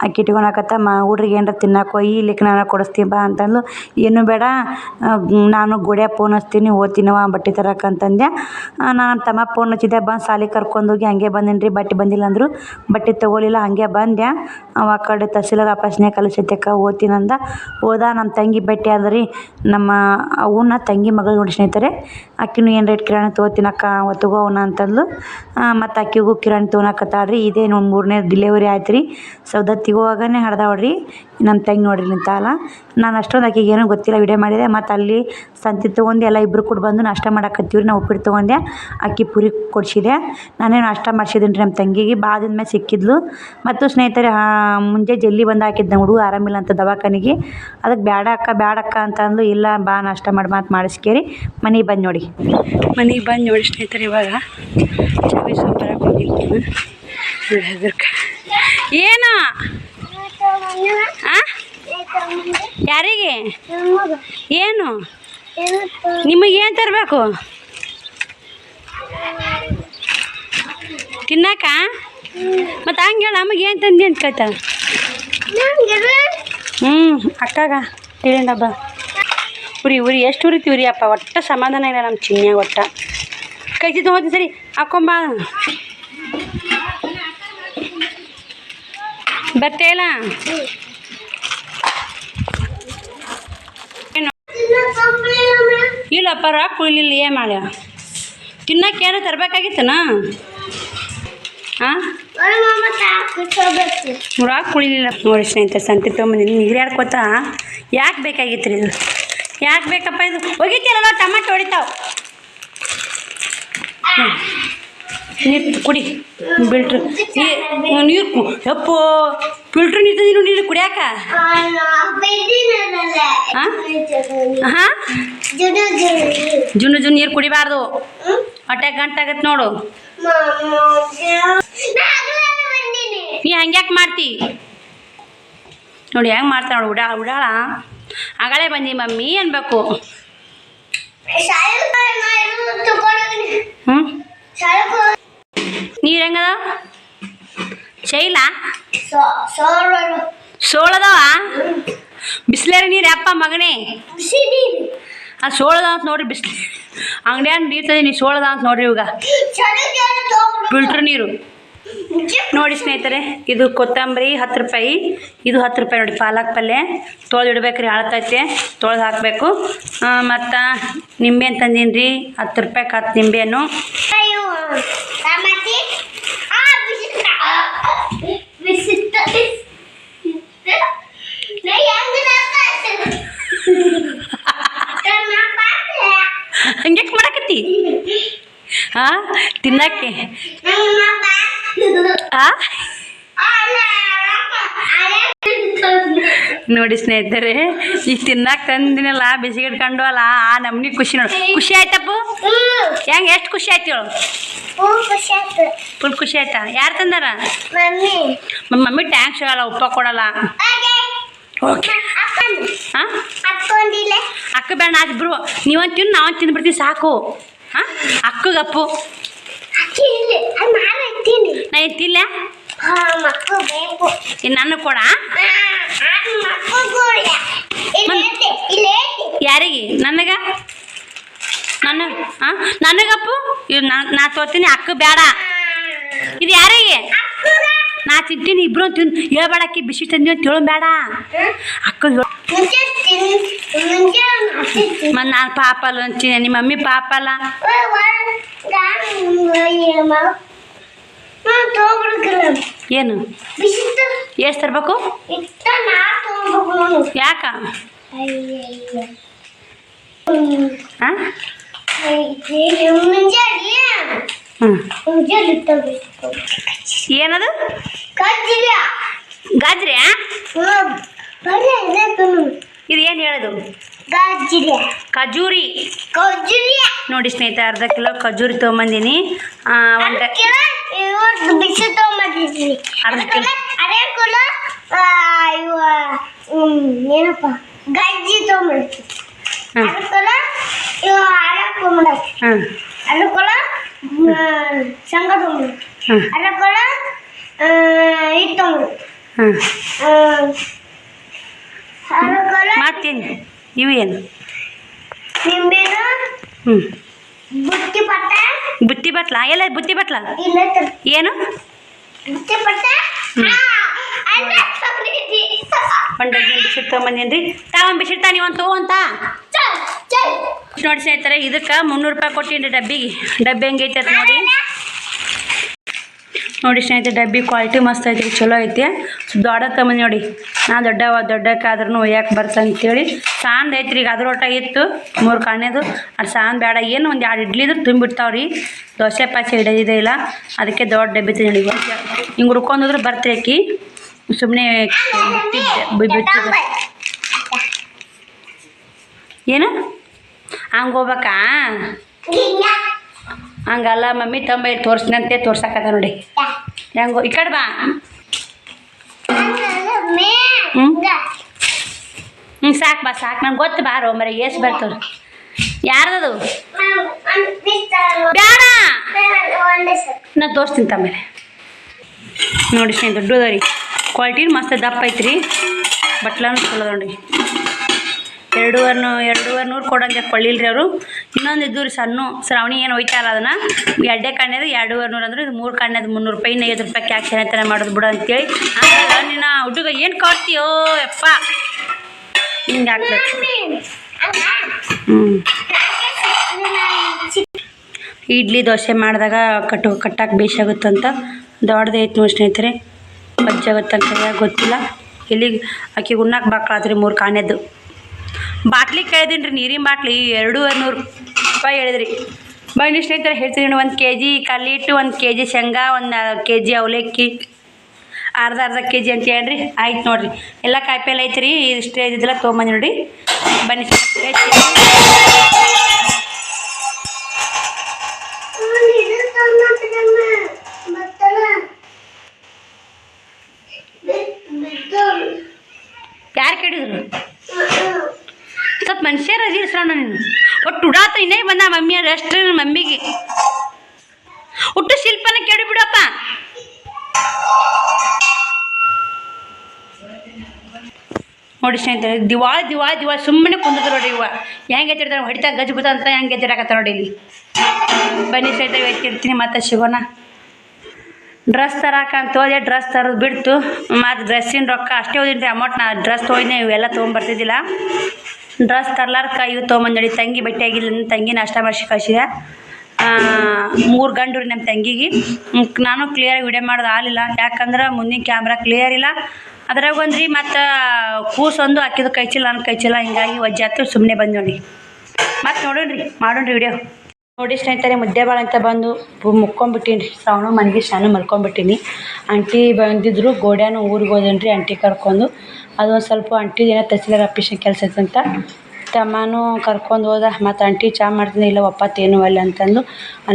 ಅಕ್ಕಿ ಇಟ್ಕೊಳಕತ್ತ ಮಾ, ಹುಡ್ರಿಗೆ ಏನಾರ ತಿನ್ನಕ್ಕೆ ಒಯ್ಯಿ ಇಲ್ಲಿಕ್ಕೆ ನಾನು ಕೊಡಿಸ್ತೀನಿ ಬಾ ಅಂತಂದ್ಲು. ಏನು ಬೇಡ ನಾನು ಗುಡಿಯ ಫೋನ್ ಹಚ್ತೀನಿ ಓದ್ತೀನವ ಬಟ್ಟೆ ತರಕ್ಕೆ ಅಂತಂದೆ ನಾನು ತಮ್ಮ ಫೋನ್ ಹಚ್ಚಿದ್ದೆ ಬಂದು ಸಾಲಿ ಕರ್ಕೊಂಡೋಗಿ ಹಂಗೆ ಬಂದೀನಿ ರೀ ಬಟ್ಟೆ ಬಂದಿಲ್ಲ ಅಂದರು. ಬಟ್ಟೆ ತೊಗೊಲಿಲ್ಲ, ಹಂಗೆ ಬಂದೆ ಅವ ಆ ಕಡೆ ತಹಸೀಲ್ದಾರ್ ಆಫೀಸ್ನ್ಯಾಗ ಓದ್ತೀನಿ ಓದ್ತೀನಂದ ಹೋದ, ನಮ್ಮ ತಂಗಿ ಭೇಟಿ ಆದ್ರಿ. ನಮ್ಮ ಅವ್ವನ ತಂಗಿ ಮಗಳು ನೋಡಿ ಸ್ನೇಹಿತರೆ. ಆಕಿನೂ ಏನು ರೇಟ್ ಕಿರಾಣಿ ತೊಗೋತೀನಕ್ಕ, ಅವ ತಗೋ ಅವನ ಅಂತಂದ್ಲು ಮತ್ತು ಆಕಿಗೂ ಕಿರಾಣಿ ತೊಗೊಳಕತ್ತಾಳ್ರಿ ಇದೇ ನೋಡಿ ಮೂರನೇ ಡಿಲೆವರಿ ಆಯ್ತು ರೀ ಸೌದತ್ತಿಗೆ ಹೋಗಾನೆ ಹಡ್ದಾವಳ್ರಿ ನಮ್ಮ ತಂಗಿ ನೋಡ್ರಿ ಅಲ್ಲ. ನಾನು ಅಷ್ಟೊಂದು ಆಕಿಗೆ ಏನೂ ಗೊತ್ತಿಲ್ಲ ವಿಡಿಯೋ ಮಾಡಿದೆ. ಮತ್ತು ಅಲ್ಲಿ ಸಂತಿ ತೊಗೊಂಡು, ಎಲ್ಲ ಇಬ್ಬರು ಕೂಡ ಬಂದು ನಾಷ್ಟ ಮಾಡಕತ್ತೀವಿ ರೀ ನಾವು ಉಪ್ಪಿಟ್ಟು ತೊಗೊಂಡೆ ಅಕ್ಕಿ ಪುರಿ ಕೊಡಿಸಿದೆ. ನಾನೇ ನಾಷ್ಟ ಮಾಡಿಸಿದ್ದೀನಿ ರೀ ನಮ್ಮ ತಂಗಿಗೆ. ಭಾಳ ದಿನ ಮೇಲೆ ಸಿಕ್ಕಿದ್ಲು. ಮತ್ತು ಸ್ನೇಹಿತರೆ ಮುಂಜೆ ಜಲ್ದಿ ಬಂದು ಹಾಕಿದ್ದೆ ಹುಡುಗ, ಆರಾಮಿಲ್ಲ ಅಂತ ದವಾಖಾನಿಗೆ. ಅದಕ್ಕೆ ಬೇಡ ಅಕ್ಕ ಬ್ಯಾಡ ಅಕ್ಕ ಅಂತ ಅಂದ್ಲು ಇಲ್ಲ ಬಾ ನಾಷ್ಟ ಮಾಡಿ ಮಾತು ಮಾಡಿಸ್ಕೇರಿ. ಮನೆಗೆ ಬಂದು ನೋಡಿ. ಮನೆಗೆ ಬಂದು ನೋಡಿ ಸ್ನೇಹಿತರೆ ಇವಾಗ ಚಾವಿ ಸೂಪರ್ ಹೋಗಿರ್ತೀನಿ ಹೆದರ್ಕ ಏನು? ಆ? ಯಾರಿಗೆ? ಏನು? ನಿಮಗೆ ಏನು ತರಬೇಕು? ತಿನ್ನಾಕ? ಮತ್ತು ಹಂಗೆ ಹೇಳ ನಮಗೆ ಏನು ತಂದಿ ಅಂತ ಕೇಳ್ತಾಳೆ ಹ್ಞೂ ಅಕ್ಕಾಗ ತಿಳಿಂದ ಉರಿ ಉರಿ, ಎಷ್ಟು ಉರಿತಿ ಉರಿ ಅಪ್ಪ, ಒಟ್ಟು ಸಮಾಧಾನ ಇಲ್ಲ ನಮ್ಮ ಚಿನ್ಯಾಗ ಒಟ್ಟ. ಕೈಸಿ ತೊಗೋತೀನಿ ಸರಿ ಹಾಕೊಂಬ ಬರ್ತೇಲ ಇಲ್ಲಪ್ಪ ರಾಕ್ ಕುಳಿಲಿಲ್ಲ ಏನು ಮಾಡ್ಯ? ತಿನ್ನಕ್ಕೆ ಏನೋ ತರಬೇಕಾಗಿತ್ತನ? ಹಾಂ ರಾಕ್ ಕುಳಿಲಿಲ್ಲ ನೋಡಿ ಸ್ನೇಹಿತರೆ ಸಂತೆ ತೊಗೊಂಬಂದಿನಿ. ನೀರು ಯಾಡ್ಕೋತ ಯಾಕೆ ಬೇಕಾಗಿತ್ತು ರೀ ಇದು? ಯಾಕೆ ಬೇಕಪ್ಪ ಇದು? ಒಗಿತೀರಲ್ಲ ಟಮಾಟೊ ಹೊಡಿತಾವ. ನೀರು ಕುಡಿ. ಬಿಲ್ಟ್ರ್. ನೀರು ಕು ಯಪ್ಪೋ ಫಿಲ್ಟ್ರ್ ನೀರು ನೀರು ನೀರು ಕುಡಿಯಾಕ? ಹಾಂ? ಜುನು ಜುನು ನೀರು ಕುಡಿಬಾರ್ದು ಹೊಟ್ಟೆ ಗಂಟಾಗತ್ತೆ ನೋಡು. ನೀ ಹಂಗ್ಯಾಕೆ ಮಾಡ್ತಿ? ನೋಡಿ ಹೆಂಗೆ ಮಾಡ್ತಾ ನೋಡು ಉಡಾಳ ಉಡಾಳ. ಆಗಳೇ ಬಂದಿ ಮಮ್ಮಿ ಅನ್ಬೇಕು. ಹ್ಞೂ ನೀರು ಹೆಂಗದ ಶೈಲ? ಸೋಳದವ? ಬಿಸಿಲೇರಿ ನೀರು ಅಪ್ಪ ಮಗನೇ? ಆ ಸೋಳದ ಅಂತ ನೋಡ್ರಿ ಬಿಸ್ಲಿ ಅಂಗಡಿಯಾಗ ನೀರು ತಂದೀನಿ ಸೋಳದ ಅಂತ ನೋಡ್ರಿ ಇವಾಗ. ಫಿಲ್ಟ್ರ್ ನೀರು. ನೋಡಿ ಸ್ನೇಹಿತರೆ, ಇದು ಕೊತ್ತಂಬರಿ ಹತ್ತು ರೂಪಾಯಿ. ಇದು ಹತ್ತು ರೂಪಾಯಿ ನೋಡಿ, ಪಾಲಕ್ ಪಲ್ಯ. ತೊಳೆದು ಇಡ್ಬೇಕು ರೀ ಅಳತೈತೆ ತೊಳೆದು ಹಾಕಬೇಕು. ಮತ್ತು ನಿಂಬೆ ತಂದೀನಿ ರೀ ಹತ್ತು ರೂಪಾಯಿ ಹತ್ತು ನಿಂಬೆಹಣ್ಣು ಅಯ್ಯೋ ಟಮಾಟಿ ಆ ಬಿಸಿತ್ತ ಬಿಸಿತ್ತ ನಾ ಹೆಂಗ್ ಹಂಗೆ ಮಾಡಕತ್ತಿ ಹಾಂ ತಿನ್ನಕ್ಕೆ. ನೋಡಿ ಸ್ನೇಹಿತರೆ ಈಗ ತಿನ್ನಕ್ಕೆ ತಂದಿನಲ್ಲ ಬಿಸಿ ಇಟ್ಕೊಂಡು ಅಲ್ಲ ಆ ನಮ್ನಿ ಖುಷಿ ನೋಡಿ. ಖುಷಿ ಆಯ್ತಪ್ಪು? ಹೆಂಗೆ ಎಷ್ಟು ಖುಷಿ ಆಯ್ತು ಹೇಳು. ಫುಲ್ ಖುಷಿ ಆಯ್ತಾ? ಯಾರು ತಂದಾರ? ಮಮ್ಮಿ ಟ್ಯಾಂಕ್ಸ್ ಹೇಳಲ್ಲ ಉಪ್ಪ ಕೊಡಲ್ಲ. ಓಕೆ ಹಾಂ ಅಕ್ಕ ಬೇಡ ಇಬ್ರು ನೀವೊಂದು ತಿಂದು ನಾವೊಂದು ತಿಂದ್ಬಿಡ್ತೀವಿ ಸಾಕು. ಹಾಂ? ಅಕ್ಕಗಪ್ಪು ಹಾಕಿಲ್ಲ ನಾನು ಇದ್ದೀನಿ ನಾ ಏನು ತಿಲ್ಲ ಹಾ ಮಕ್ಕಳು ಬೇಕು. ಇನ್ನು ನನ್ನ ಕೊಡ? ಮಕ್ಕಳು ಇಲ್ಲ ಇಲ್ಲ ಯಾರಿಗೆ? ನನಗ? ನನ್ನ ಹಾಂ ನನಗಪ್ಪು ಇದು ನಾ ನಾ ತೋರ್ತೀನಿ ಅಕ್ಕ ಬೇಡ ಇದು ಯಾರಿಗೆ? ನಾ ತಿಂತೀನಿ ಇಬ್ರು ತಿಂದು ಹೇಳ್ಬೇಡ ಅಕ್ಕಿ ಬಿಸಿ ತಂದಿ ಅಂತ ಹೇಳೋ. ಬೇಡ ಅಕ್ಕ ಹೇಳ ಮುಂಚೆ పాపాలు వచ్చినాయి ಅಲ್ಲ ತಗೋಬಿಡ್ಕಲ್ಲ ಏನು ಎಷ್ಟು ತರಬೇಕು? ಯಾಕ? ಏನದು? ಗಾಜ್ರಿಯಾ ಇದು ಏನು ಹೇಳೋದು? ಖಜೂರಿ. ನೋಡಿ ಸ್ನೇಹಿತರೆ ಅರ್ಧ ಕಿಲೋ ಖಜೂರಿ ತೊಗೊಂಬಂದೀನಿ. ಒಂದು ಇವತ್ತು ಬಿಸಿ ತಗೊಂಬಂದಿದ್ದೀನಿ ಅರ್ಧ ಕಿಲೋ. ಅದೇ ಕುಲ ಇವ ಏನಪ್ಪ ಗಜ್ಜಿ ತಗೊಂಬರ್ತೀನಿ ಹಾಂ ಅದ್ರ ಕುಲ ಇವ ಅರಕ್ ತಗೊಂಬರ್ತೀನಿ ಹಾಂ ಅದ್ರ ಕುಲ ಶಂಗ ತಗೊಂಬರ್ತೀನಿ ಹಾಂ ಅದ್ರ ಕುಲ ಇದು ಹಾಂ ಅದ್ರ ಮತ್ತೇನು ಇವು ಏನು? ಹ್ಞೂ ಬುತ್ತಿ ಬಟ್ಲ? ಎಲ್ಲ ಬುತ್ತಿ ಬಟ್ಲ? ಏನು. ಒಂದು ಡಜನ್ ಬಿಸಿಟ್ ತಾವೊಂದು ಬಿಸಿಟ್ ತಾ ನೀವೊಂದು ತೊಗೊಂತ ನೋಡಿ ಸ್ನೇಹಿತರೆ ಇದಕ್ಕೆ ಮುನ್ನೂರು ರೂಪಾಯಿ ಕೊಟ್ಟೀನಿ ಡಬ್ಬಿಗೆ. ಡಬ್ಬಿ ಹೆಂಗೈತೆ ನೋಡಿ. ನೋಡಿ ಸ್ನೇಹಿತರೆ, ಡಬ್ಬಿ ಕ್ವಾಲಿಟಿ ಮಸ್ತ್ ಐತಿ, ಚಲೋ ಐತಿ. ದೊಡ್ಡ ತಮ್ಮ ನೋಡಿ. ನಾ ದೊಡ್ಡವ ದೊಡ್ಡಕ್ಕಾದ್ರೂ ಒಯ್ಯಕ್ಕೆ ಬರ್ತಾ ಅಂತೇಳಿ ಸಾಂದ್ ಐತ್ರಿ ಈಗ, ಅದ್ರ ಒಟ್ಟ ಇತ್ತು, ಮೂರು ಕಾಣೆದು ಅದು ಸಾಂದ್ ಬೇಡ, ಏನು ಒಂದು ಎರಡು ಇಡ್ಲಿ ಇದ್ರೆ ತುಂಬಿಡ್ತಾವೆ ರೀ ದೋಸೆ ಪಾಚೆ ಹಿಡಿದಿದೆ ಇಲ್ಲ. ಅದಕ್ಕೆ ದೊಡ್ಡ ಡಬ್ಬಿ ತಿಳಿ ಹಿಂಗೆ ಹುಡ್ಕೊಂಡೋದ್ರೆ ಬರ್ತೀರಿ ಆಕಿ ಸುಮ್ಮನೆ ಏನು? ಹಂಗೆ ಹೋಗ್ಬೇಕಾ? ಹಂಗಲ್ಲ ಮಮ್ಮಿ ತಂಬ ಇಲ್ಲಿ ತೋರಿಸ್ನಂತೆ ತೋರ್ಸಕ್ಕದ ನೋಡಿ. ಹೆಂಗೋ ಈ ಕಡೆ ಬಾ? ಹ್ಞೂ ಸಾಕು ಬಾ ಸಾಕು. ನಂಗೆ ಗೊತ್ತು ಬಾರೋ ಮರಿ ಎಷ್ಟು ಬರ್ತವ್ರು. ಯಾರ್ದದು? ಬೇಡ ನಾನು ತೋರಿಸ್ತೀನಿ ತಮ್ಮೇಲೆ. ನೋಡಿ ದೊಡ್ಡದ ರೀ ಕ್ವಾಲಿಟಿ ಮಸ್ತ್ ದಪ್ಪ ಐತ್ರಿ. ಬಟ್ಲನು ಚಲೋ ನೋಡ್ರಿ ಎರಡೂವರೆ ಎರಡೂವರೆ ನೂರು ಕೊಡಂಗೆ ಕೊಳ್ಳಿಲ್ರಿ ಅವರು. ಇನ್ನೊಂದು ಇದ್ದು ರೀ ಸಣ್ಣ ಶ್ರಾವಣಿ ಏನು ಒಯ್ತಾರ ಅದನ್ನು. ಎರಡೇ ಕಣ್ಣೆದು ಎರಡೂವರೆ ನೂರು ಅಂದ್ರೆ ಇದು ಮೂರು ಕಣ್ಣೆದು ಮುನ್ನೂರು ರೂಪಾಯಿ ಐದು ರೂಪಾಯಿ ಕ್ಯಾಕ್ ಏನಂತಾನೆ ಮಾಡೋದು ಬಿಡು ಅಂತೇಳಿ. ಆಮೇಲೆ ನಿನ್ನ ಹುಡುಗ ಏನು ಕೊಡ್ತೀಯೋ ಯಪ್ಪ. ಹಿಂಗೆ ಹಾಕ್ಬೇಕು ಹ್ಞೂ ಇಡ್ಲಿ ದೋಸೆ ಮಾಡಿದಾಗ ಕಟ್ಟು ಕಟ್ಟಕ್ಕೆ ಬೇಸಾಗುತ್ತಂತ ದೊಡ್ಡದೈತೆ ನೋಡಿ ಸ್ನೇಹಿತರೆ. ಬಜ್ಜಾಗುತ್ತಂತ ಗೊತ್ತಿಲ್ಲ. ಇಲ್ಲಿಗೆ ಆಕಿಗೆ ಉಣ್ಣಕ್ಕೆ ಬಾಕ್ಳಾತ್ರಿ ಮೂರು ಕಾಣೆದ್ದು ಬಾಟ್ಲಿ ಕೇಳಿದೀನಿ ರೀ ನೀರಿನ ಬಾಟ್ಲಿ, ಎರಡೂವರೆ ನೂರು ರೂಪಾಯಿ ಹೇಳಿದ್ರಿ. ಬನ್ನಿ ಸ್ನೇಹಿತರೆ ಹೇಳ್ತೀನಿ ಒಂದು ಕೆ ಜಿ ಕಲ್ಲಿಟ್ಟು, ಒಂದು ಕೆ ಜಿ ಶೇಂಗಾ, ಒಂದು ಕೆ ಜಿ ಅವಲಕ್ಕಿ, ಅರ್ಧ ಅರ್ಧ ಕೆ ಜಿ ಅಂತ ಹೇಳ್ರಿ. ಆಯ್ತು ನೋಡಿರಿ. ಎಲ್ಲ ಕಾಯಿಪಲ್ಲೆ ಐತ್ರಿ, ಇಷ್ಟೇ ಇದ್ದಿದ್ದೆಲ್ಲ ತೊಗೊಂಬಂದು ನೋಡಿ ಬನ್ನಿ. ಯಾರು ಕೇಳಿದ್ರು? ಸ್ವಲ್ಪ ಅದಿ ಶ್ರವಣ ನೀನು. ಒಟ್ಟು ಉಡಾತ ಇನ್ನೇ ಬಂದ ಮಮ್ಮಿ ರೆಸ್ಟ್ ಮಮ್ಮಿಗೆ. ಒಟ್ಟು ಶಿಲ್ಪನ ಕೇಳಿ ಬಿಡಪ್ಪ. ನೋಡಿ ಸ್ನೇಹಿತರೆ, ದಿವಾಳ ದಿವಾಳ ದಿವಾಳ ಸುಮ್ಮನೆ ಕುಂದಿದ್ರು ನೋಡಿ ಇವ ಹೆಂಗೆ ಎತ್ತಿರ್ತಾರೆ ಹೊಡಿತಾ ಗಜ ಅಂತ ಹೆಂಗೆ ಎತ್ತಿರಾಕತ್ತ ನೋಡಿ ಇಲ್ಲಿ. ಬನ್ನಿ ಸ್ನೇಹಿತರೆ ಎತ್ತಿರ್ತೀನಿ ಮತ್ತೆ ಸಿಗೋಣ. ಡ್ರೆಸ್ ತರಕ ಅಂತ ಹೋದೆ, ಡ್ರೆಸ್ ತರೋದು ಬಿಡ್ತು. ಮತ್ತು ಡ್ರೆಸ್ಸಿನ ರೊಕ್ಕ ಅಷ್ಟೇ ಹೋದಿನಿ ರೀ ಅಮೌಂಟ್ ನಾ ಡ್ರೆಸ್ ತೊಗೊಂಡೆ ಇವೆಲ್ಲ ತೊಗೊಂಬರ್ತಿದ್ದಿಲ್ಲ ಡ್ರೆಸ್ ತರ್ಲಾರ್ಕ ಇವು ತಂಗಿ ಬಟ್ಟೆ ಆಗಿಲ್ಲ ನನ್ನ ತಂಗಿ ನಾಷ್ಟ ಮಾಡಿಸಿ ಕಳಿಸಿದೆ. ಮೂರು ಗಂಡು ನಮ್ಮ ತಂಗಿಗೆ. ನಾನು ಕ್ಲಿಯರಾಗಿ ವಿಡಿಯೋ ಮಾಡೋದು ಆಗಲಿಲ್ಲ. ಯಾಕಂದ್ರೆ ಮುಂದಿನ ಕ್ಯಾಮ್ರಾ ಕ್ಲಿಯರ್ ಇಲ್ಲ. ಅದ್ರಾಗ ಒಂದು ರೀ ಮತ್ತು ಕೂಸೊಂದು ಹಾಕಿದ ಕೈಚಿಲ್ಲ ನನ್ನ ಕೈಚಿಲ್ಲ ಹಿಂಗಾಗಿ ವಜ್ಜಾತು ಸುಮ್ಮನೆ ಬಂದು ನೋಡಿ. ಮತ್ತೆ ನೋಡೋಣ್ರಿ, ಮಾಡೋಣ್ರಿ ವಿಡಿಯೋ ನೋಡಿ ಸ್ನೇಹಿತರೆ, ಮುದ್ದೆ ಬಾಳ ಅಂತ ಬಂದು ಮುಕ್ಕೊಂಬಿಟ್ಟೀನಿ ರೀ ಶ್ರಾವಣ ಮನೆಗೆ ಶಾನು ಮಲ್ಕೊಂಬಿಟ್ಟೀನಿ. ಆಂಟಿ ಬಂದಿದ್ರು, ಗೋಡ್ಯಾನು ಊರಿಗೆ ಹೋದನ್ರಿ, ಆಂಟಿ ಕರ್ಕೊಂಡು. ಅದೊಂದು ಸ್ವಲ್ಪ ಆಂಟಿ ಏನೋ ತಹಸೀಲ್ದಾರ್ ಆಫೀಸಿನ ಕೆಲಸ ಅಂತ. ತಮ್ಮನೂ ಕರ್ಕೊಂಡು ಹೋದ, ಮತ್ತು ಆಂಟಿ ಚಾ ಮಾಡ್ತೀನಿ, ಇಲ್ಲ ಒಪ್ಪತ್ತು ಏನು ಅಲ್ಲ ಅಂತಂದು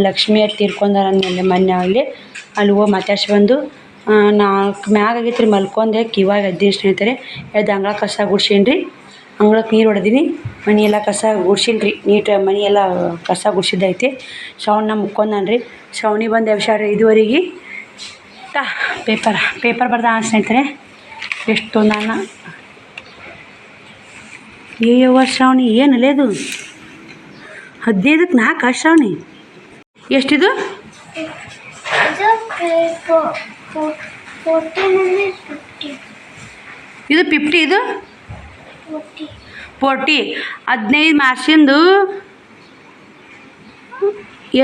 ಲಕ್ಷ್ಮಿ ಅವ್ರು ತೀರ್ಕೊಂಡಾರ ಅಂದಮೇಲೆ ಮೊನ್ನೆ ಅಲ್ಲಿ. ಅಲ್ಲಿ ಹೋಗಿ ಮಾತಾಡ್ಸಿ ಬಂದು ನಾಲ್ಕು ಮ್ಯಾಗ ಆಗೈತೆ ರೀ ಮಲ್ಕೊಂಡೆ ಕಿವಾಗ ಎದ್ದೀನಿ ಸ್ನೇಹಿತರೆ. ಎದ್ದು ಅಂಗಳ ಕಸ ಗುಡ್ಸೀನಿ ರೀ ಅಂಗಳಕ್ಕೆ ನೀರು ಹೊಡೆದೀನಿ. ಮನೆಯೆಲ್ಲ ಕಸ ಗುಡ್ಸಿನಿ ರೀ ನೀಟ್ ಮನೆಯೆಲ್ಲ ಕಸ ಗುಡ್ಸಿದ್ದೈತಿ. ಶ್ರವಣ ಮುಕ್ಕೊಂಡಾನ ರೀ ಶ್ರವಣಿ ಬಂದು ಎಷ್ಟು ಇದುವರೆಗೆ, ತಾ, ಪೇಪರ್ ಪೇಪರ್ ಬರ್ದ ಸ್ನೇಹಿತರೆ? ಎಷ್ಟು ಏಯೋ ಅಯ್ಯವ್ವ ಶ್ರಾವಣಿ ಏನು ಲೇದು ಹದಿನೈದಕ್ಕೆ ನಾಲ್ಕು ಶ್ರಾವಣಿ. ಎಷ್ಟಿದು? ಇದು ಫಿಫ್ಟಿ. ಇದು ಫೋರ್ಟಿ. ಹದಿನೈದು ಮಾರ್ಸಿಂದು